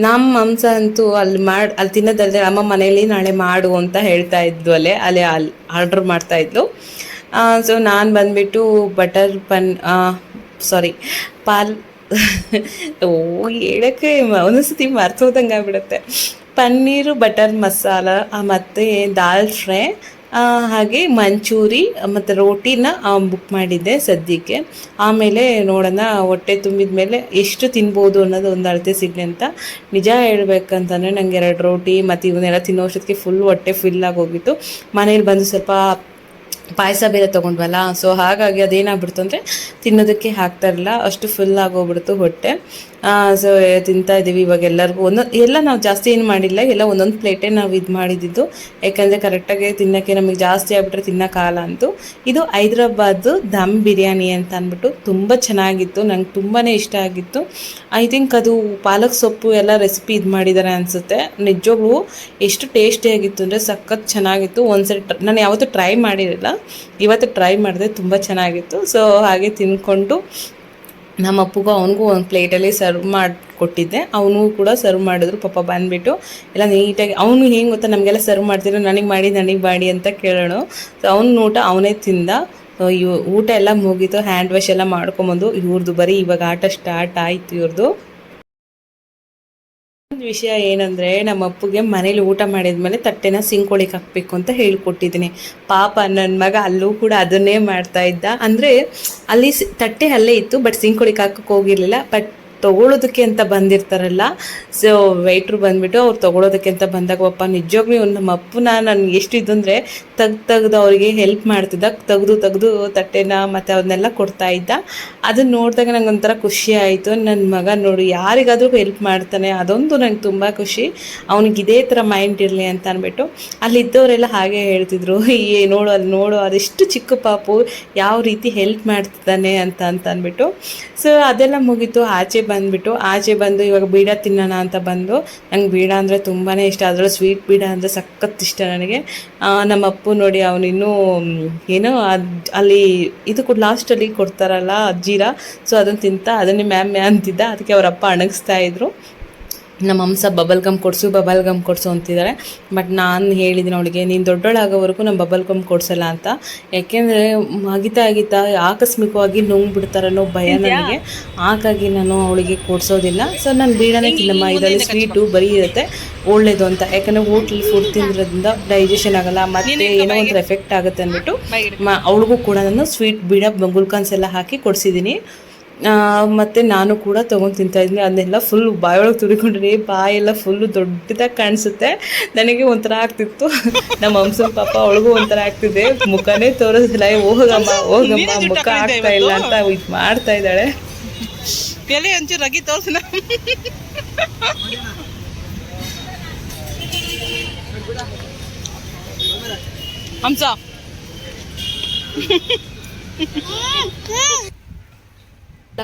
ನಮ್ಮ ಹಂಸ ಅಂತೂ ಅಲ್ಲಿ ಮಾಡಿ, ಅಲ್ಲಿ ತಿನ್ನೋದಲ್ಲದೆ ಅಮ್ಮ ಮನೇಲಿ ನಾಳೆ ಮಾಡು ಅಂತ ಹೇಳ್ತಾ ಇದ್ದು ಅಲ್ಲೇ. ಅಲ್ಲೇ ಅಲ್ಲಿ ಆರ್ಡ್ರ್ ಮಾಡ್ತಾ ಇದ್ಲು. ಸೊ ನಾನು ಬಂದುಬಿಟ್ಟು ಬಟರ್ ಪನ್ ಸಾರಿ ಪಾಲ್, ಓ ಹೇಳೋಕ್ಕೆ ಒಂದೊಂದ್ಸತಿ ಮರ್ತೋದಂಗೆ ಆಗ್ಬಿಡುತ್ತೆ. ಪನ್ನೀರು, ಬಟರ್ ಮಸಾಲ ಮತ್ತು ದಾಲ್ ಫ್ರೈ ಹಾಗೆ ಮಂಚೂರಿ ಮತ್ತು ರೋಟಿನ ಬುಕ್ ಮಾಡಿದ್ದೆ ಸದ್ಯಕ್ಕೆ. ಆಮೇಲೆ ನೋಡೋಣ, ಹೊಟ್ಟೆ ತುಂಬಿದ ಮೇಲೆ ಎಷ್ಟು ತಿನ್ಬೋದು ಅನ್ನೋದು ಒಂದು ಅಳತೆ ಸಿಗಲಿ ಅಂತ ನಿಜ ಹೇಳ್ಬೇಕಂತಂದರೆ ನನಗೆ ಎರಡು ರೋಟಿ, ಮತ್ತು ಇವನ್ನೆಲ್ಲ ತಿನ್ನೋ ಅಷ್ಟೊತ್ತಿಗೆ ಫುಲ್ ಹೊಟ್ಟೆ ಫಿಲ್ ಆಗೋಗಿತ್ತು ಮನೇಲಿ ಬಂದು ಸ್ವಲ್ಪ ಪಾಯಸ ಬೇರೆ ತೊಗೊಂಡ್ವಲ್ಲ ಸೊ ಹಾಗಾಗಿ ಅದೇನಾಗ್ಬಿಡ್ತು ಅಂದರೆ ತಿನ್ನೋದಕ್ಕೆ ಇರಲಿಲ್ಲ ಅಷ್ಟು ಫುಲ್ ಆಗೋಗ್ಬಿಡ್ತು ಹೊಟ್ಟೆ. ಸೊ ತಿಂತಾ ಇದ್ದೀವಿ ಇವಾಗ ಎಲ್ಲರಿಗೂ. ಒಂದೊಂದು ಎಲ್ಲ ನಾವು ಜಾಸ್ತಿ ಏನು ಮಾಡಿಲ್ಲ, ಎಲ್ಲ ಒಂದೊಂದು ಪ್ಲೇಟೇ ನಾವು ಇದು ಮಾಡಿದ್ದು. ಯಾಕಂದರೆ ಕರೆಕ್ಟಾಗಿ ತಿನ್ನೋಕ್ಕೆ ನಮಗೆ ಜಾಸ್ತಿ ಆಗ್ಬಿಟ್ರೆ ತಿನ್ನೋಕ್ಕಾಗಲ್ಲ ಅಂತು. ಇದು ಹೈದ್ರಾಬಾದ್ ದಮ್ ಬಿರಿಯಾನಿ ಅಂತ ಅಂದ್ಬಿಟ್ಟು ತುಂಬ ಚೆನ್ನಾಗಿತ್ತು, ನಂಗೆ ತುಂಬಾ ಇಷ್ಟ ಆಗಿತ್ತು. ಐ ಥಿಂಕ್ ಅದು ಪಾಲಕ್ ಸೊಪ್ಪು ಎಲ್ಲ ರೆಸಿಪಿ ಇದು ಮಾಡಿದ್ದಾರೆ ಅನಿಸುತ್ತೆ. ನಿಜವಾಗ್ಲೂ ಎಷ್ಟು ಟೇಸ್ಟಿಯಾಗಿತ್ತು ಅಂದರೆ ಸಖತ್ ಚೆನ್ನಾಗಿತ್ತು. ಒಂದ್ಸರಿ ನಾನು ಯಾವತ್ತೂ ಟ್ರೈ ಮಾಡಿರಲಿಲ್ಲ. ಇವತ್ತು ಟ್ರೈ ಮಾಡಿದೆ, ತುಂಬ ಚೆನ್ನಾಗಿತ್ತು. ಸೊ, ಹಾಗೆ ತಿಂದ್ಕೊಂಡು ನಮ್ಮ ಅಪ್ಪಗೂ ಅವನಿಗೂ ಒಂದು ಪ್ಲೇಟಲ್ಲಿ ಸರ್ವ್ ಮಾಡಿಕೊಟ್ಟಿದ್ದೆ. ಅವನು ಕೂಡ ಸರ್ವ್ ಮಾಡಿದ್ರು, ಪಾಪ ಬಂದುಬಿಟ್ಟು. ಎಲ್ಲ ನೀಟಾಗಿ, ಅವನು ಹೆಂಗೆ ಗೊತ್ತಾ, ನಮಗೆಲ್ಲ ಸರ್ವ್ ಮಾಡ್ತಿರೋ, ನನಗೆ ಮಾಡಿ ನನಗೆ ಮಾಡಿ ಅಂತ ಕೇಳೋಣ ಸೊ ಅವ್ನ ಊಟ ಅವನೇ ತಿಂದ. ಇವ್ ಊಟ ಎಲ್ಲ ಮುಗೀತು ಹ್ಯಾಂಡ್ ವಾಶ್ ಎಲ್ಲ ಮಾಡ್ಕೊಂಬಂದು. ಇವ್ರದ್ದು ಬರೀ ಇವಾಗ ಆಟ ಸ್ಟಾರ್ಟ್ ಆಯಿತು ಇವ್ರದ್ದು ಒಂದು ವಿಷಯ ಏನಂದ್ರೆ ನಮ್ಮ ಅಪ್ಪಗೆ ಮನೇಲಿ ಊಟ ಮಾಡಿದ್ಮೇಲೆ ತಟ್ಟೆನ ಸಿಂಕ್ ಒಳಗೆ ಹಾಕಬೇಕು ಅಂತ ಹೇಳ್ಕೊಟ್ಟಿದ್ದೀನಿ. ಪಾಪ ನನ್ನ ಮಗ ಅಲ್ಲೂ ಕೂಡ ಅದನ್ನೇ ಮಾಡ್ತಾ ಇದ್ದ. ಅಂದ್ರೆ ಅಲ್ಲಿ ತಟ್ಟೆ ಅಲ್ಲೇ ಇತ್ತು ಬಟ್ ಸಿಂಕ್ ಒಳಗೆ ಹಾಕಕ್ಕೆ ಹೋಗಿರಲಿಲ್ಲ. ಬಟ್ ತೊಗೊಳೋದಕ್ಕೆ ಅಂತ ಬಂದಿರ್ತಾರಲ್ಲ. ಸೊ ವೆಯ್ಟ್ರು ಬಂದ್ಬಿಟ್ಟು ಅವ್ರು ತೊಗೊಳೋದಕ್ಕೆ ಅಂತ ಬಂದಾಗ ಪಾಪ ನಿಜವಾಗ್ಲೂ ನಮ್ಮ ಅಪ್ಪನ ನಾನು ಎಷ್ಟು ಇದು ಅಂದರೆ ತೆಗ್ದು ತೆಗ್ದು ಅವರಿಗೆ ಹೆಲ್ಪ್ ಮಾಡ್ತಿದ್ದ. ತೆಗ್ದು ತೆಗೆದು ತಟ್ಟೆನ ಮತ್ತು ಅವನ್ನೆಲ್ಲ ಕೊಡ್ತಾ ಇದ್ದ. ಅದನ್ನ ನೋಡಿದಾಗ ನಂಗೆ ಒಂಥರ ಖುಷಿ ಆಯಿತು. ನನ್ನ ಮಗ ನೋಡು ಯಾರಿಗಾದರೂ ಹೆಲ್ಪ್ ಮಾಡ್ತಾನೆ. ಅದೊಂದು ನಂಗೆ ತುಂಬ ಖುಷಿ. ಅವ್ನಿಗೆ ಇದೇ ಥರ ಮೈಂಡ್ ಇರಲಿ ಅಂತ ಅಂದ್ಬಿಟ್ಟು ಅಲ್ಲಿದ್ದವರೆಲ್ಲ ಹಾಗೆ ಹೇಳ್ತಿದ್ರು. ಏ, ನೋಡು ಅಲ್ಲಿ ನೋಡು, ಅದೆಷ್ಟು ಚಿಕ್ಕ ಪಾಪು. ಯಾವ ರೀತಿ ಹೆಲ್ಪ್ ಮಾಡ್ತಿದ್ದಾನೆ ಅಂತ ಅಂತ ಅಂದ್ಬಿಟ್ಟು ಸೊ ಅದೆಲ್ಲ ಮುಗೀತು. ಆಚೆ ಬಂದುಬಿಟ್ಟು ಆಚೆ ಬಂದು ಇವಾಗ ಬೀಡ ತಿನ್ನೋಣ ಅಂತ ಬಂದು ನಂಗೆ ಬೀಡ ಅಂದರೆ ತುಂಬಾ ಇಷ್ಟ. ಅದರಲ್ಲೂ ಸ್ವೀಟ್ ಬೀಡ ಅಂದರೆ ಸಖತ್ ಇಷ್ಟ ನನಗೆ. ನಮ್ಮ ಅಪ್ಪು ನೋಡಿ ಅವನಿನ್ನೂ ಏನೋ ಅಲ್ಲಿ ಇದು ಕೂಡ ಲಾಸ್ಟಲ್ಲಿ ಕೊಡ್ತಾರಲ್ಲ, ಜೀರಾ. ಸೊ ಅದನ್ನು ತಿಂತ, ಅದನ್ನೇ ಮ್ಯಾಮ್ ಮ್ಯಾಮ್ ಅಂತಿದ್ದ. ಅದಕ್ಕೆ ಅವರಪ್ಪ ಅಣಗಿಸ್ತಾ ಇದ್ರು. ನಮ್ಮ ಹಂಸ ಬಬಲ್ ಗಮ್ ಕೊಡಿಸು ಬಬಲ್ ಗಮ್ ಕೊಡಿಸು ಅಂತಿದ್ದಾರೆ. ಬಟ್ ನಾನು ಹೇಳಿದ್ದೀನಿ ಅವಳಿಗೆ ನೀನು ದೊಡ್ಡೋಳಾಗೋವರೆಗೂ ನಾನು ಬಬಲ್ ಗಮ್ ಕೊಡಿಸಲ್ಲ ಅಂತ. ಯಾಕೆಂದರೆ ಅಗಿತಾ ಅಗಿತಾ ಆಕಸ್ಮಿಕವಾಗಿ ನುಂಗ್ಬಿಡ್ತಾರೆ ಅನ್ನೋ ಭಯ ನನಗೆ. ಹಾಗಾಗಿ ನಾನು ಅವಳಿಗೆ ಕೊಡಿಸೋದಿಲ್ಲ. ಸೊ ನಾನು ಬೀಡನೇ ತಿನ್ನಮ್ಮ ಇದರಲ್ಲಿ ಸ್ವೀಟು ಬರೀ ಇರುತ್ತೆ. ಒಳ್ಳೇದು ಅಂತ. ಯಾಕಂದರೆ ಹೋಟ್ಲ್ ಫುಡ್ ತಿಂದ್ರಿಂದ ಡೈಜೆಷನ್ ಆಗಲ್ಲ ಮತ್ತೆ ಏನೋ ಒಂದು ಎಫೆಕ್ಟ್ ಆಗುತ್ತೆ ಅಂದ್ಬಿಟ್ಟು ಮ ಅವಳಿಗೂ ಕೂಡ ನಾನು ಸ್ವೀಟ್ ಬೀಡ ಗುಲ್ಕನ್ಸ್ ಎಲ್ಲ ಹಾಕಿ ಕೊಡಿಸಿದ್ದೀನಿ. ಮತ್ತು ನಾನು ಕೂಡ ತೊಗೊಂಡು ತಿಂತಾಯಿದ್ದೀನಿ ಅದನ್ನೆಲ್ಲ ಫುಲ್ ಬಾಯೊಳಗೆ ತುರಿಕೊಂಡ್ರೆ ಬಾಯೆಲ್ಲ ಫುಲ್ಲು ದೊಡ್ಡದಾಗಿ ಕಾಣಿಸುತ್ತೆ. ನನಗೆ ಒಂಥರ ಆಗ್ತಿತ್ತು. ನಮ್ಮ ಹಂಸನ ಪಾಪ ಅವಳಿಗೂ ಒಂಥರ ಆಗ್ತಿದೆ. ಮುಖನೇ ತೋರಿಸಿಲ್ಲ ಓಹಗಮ್ಮ ಹೋಗಮ್ಮ ಹೋಗಮ್ಮ ಮುಖ ಆಗ್ತಾ ಇಲ್ಲ ಅಂತ ಇದು ಮಾಡ್ತಾ ಇದ್ದಾಳೆ. ಎಲೆ ಒಂಚೂರು ರಗಿ ತೋರ್ಸನ. ಹಂಸ. ಎಲ್ಲ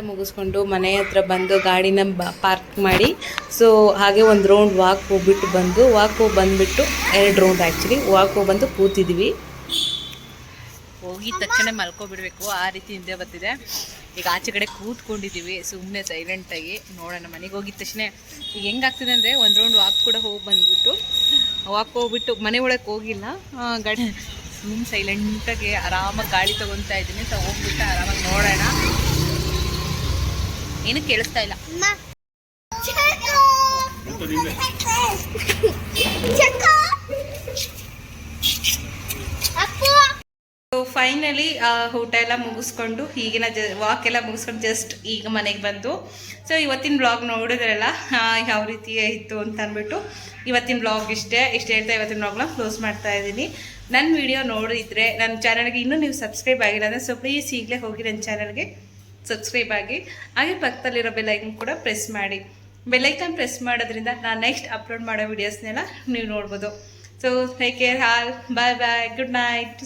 ಮುಗಿಸ್ಕೊಂಡು ಮನೆ ಹತ್ರ ಬಂದು ಗಾಡಿನ ಬ ಪಾರ್ಕ್ ಮಾಡಿ. ಸೊ ಹಾಗೆ ಒಂದು ರೌಂಡ್ ವಾಕ್ ಹೋಗ್ಬಿಟ್ಟು ಬಂದು ವಾಕ್ ಹೋಗಿ ಬಂದುಬಿಟ್ಟು ಎರಡು ರೌಂಡ್ ಆ್ಯಕ್ಚುಲಿ ವಾಕ್ ಹೋಗಿ ಬಂದು ಕೂತಿದ್ವಿ. ಹೋಗಿದ ತಕ್ಷಣ ಮಲ್ಕೊಬಿಡ್ಬೇಕು. ಆ ರೀತಿ ಹಿಂದೆ ಬರ್ತಿದೆ. ಈಗ ಆಚೆ ಕಡೆ ಕೂತ್ಕೊಂಡಿದ್ದೀವಿ. ಸುಮ್ಮನೆ ಸೈಲೆಂಟಾಗಿ ನೋಡೋಣ, ಮನೆಗೆ ಹೋಗಿದ ತಕ್ಷಣ ಈಗ ಹೆಂಗಾಗ್ತಿದೆ ಅಂದರೆ ಒಂದು ರೌಂಡ್ ವಾಕ್ ಕೂಡ ಹೋಗಿ ಬಂದುಬಿಟ್ಟು ವಾಕ್ ಹೋಗ್ಬಿಟ್ಟು ಮನೆ ಒಳಗೆ ಹೋಗಿಲ್ಲ. ಗಾಡಿ ಸುಮ್ಮನೆ ಸೈಲೆಂಟಾಗಿ ಆರಾಮಾಗಿ ಗಾಳಿ ತೊಗೊತಾ ಇದ್ದೀನಿ. ಸೊ ಹೋಗ್ಬಿಟ್ಟು ಆರಾಮಾಗಿ ನೋಡೋಣ. ಏನು ಕೇಳಿಸ್ತಾ ಇಲ್ಲ. ಅಮ್ಮ ಚಕ್ಕು. ಅಪ್ಪು. ಫೈನಲಿ ಊಟ ಎಲ್ಲ ಮುಗಿಸ್ಕೊಂಡು ಈಗಿನ ಜ ವಾಕ್ ಎಲ್ಲ ಮುಗಿಸ್ಕೊಂಡು ಜಸ್ಟ್ ಈಗ ಮನೆಗೆ ಬಂದು. ಸೊ ಇವತ್ತಿನ ಬ್ಲಾಗ್ ನೋಡಿದ್ರಲ್ಲ ಯಾವ ರೀತಿ ಇತ್ತು ಅಂತ ಅಂದ್ಬಿಟ್ಟು. ಇವತ್ತಿನ ಬ್ಲಾಗ್ ಇಷ್ಟೇ ಇಷ್ಟ ಹೇಳ್ತಾ ಇವತ್ತಿನ ಬ್ಲಾಗ್ನ ಕ್ಲೋಸ್ ಮಾಡ್ತಾ ಇದ್ದೀನಿ. ನನ್ನ ವಿಡಿಯೋ ನೋಡಿದರೆ ನನ್ನ ಚಾನಲ್ಗೆ ಇನ್ನೂ ನೀವು ಸಬ್ಸ್ಕ್ರೈಬ್ ಆಗಿಲ್ಲ ಅಂದರೆ ಸೊ ಪ್ಲೀಸ್ ಈಗಲೇ ಹೋಗಿ ನನ್ನ ಚಾನಲ್ಗೆ ಸಬ್ಸ್ಕ್ರೈಬ್ ಆಗಿ, ಹಾಗೆ ಪಕ್ಕದಲ್ಲಿರೋ ಬೆಲ್ಲೈಕನ್ ಕೂಡ ಪ್ರೆಸ್ ಮಾಡಿ. ಬೆಲ್ಲೈಕನ್ ಪ್ರೆಸ್ ಮಾಡೋದ್ರಿಂದ ನಾನು ನೆಕ್ಸ್ಟ್ ಅಪ್ಲೋಡ್ ಮಾಡೋ ವೀಡಿಯೋಸ್ನೆಲ್ಲ ನೀವು ನೋಡ್ಬೋದು. So take care all bye bye good night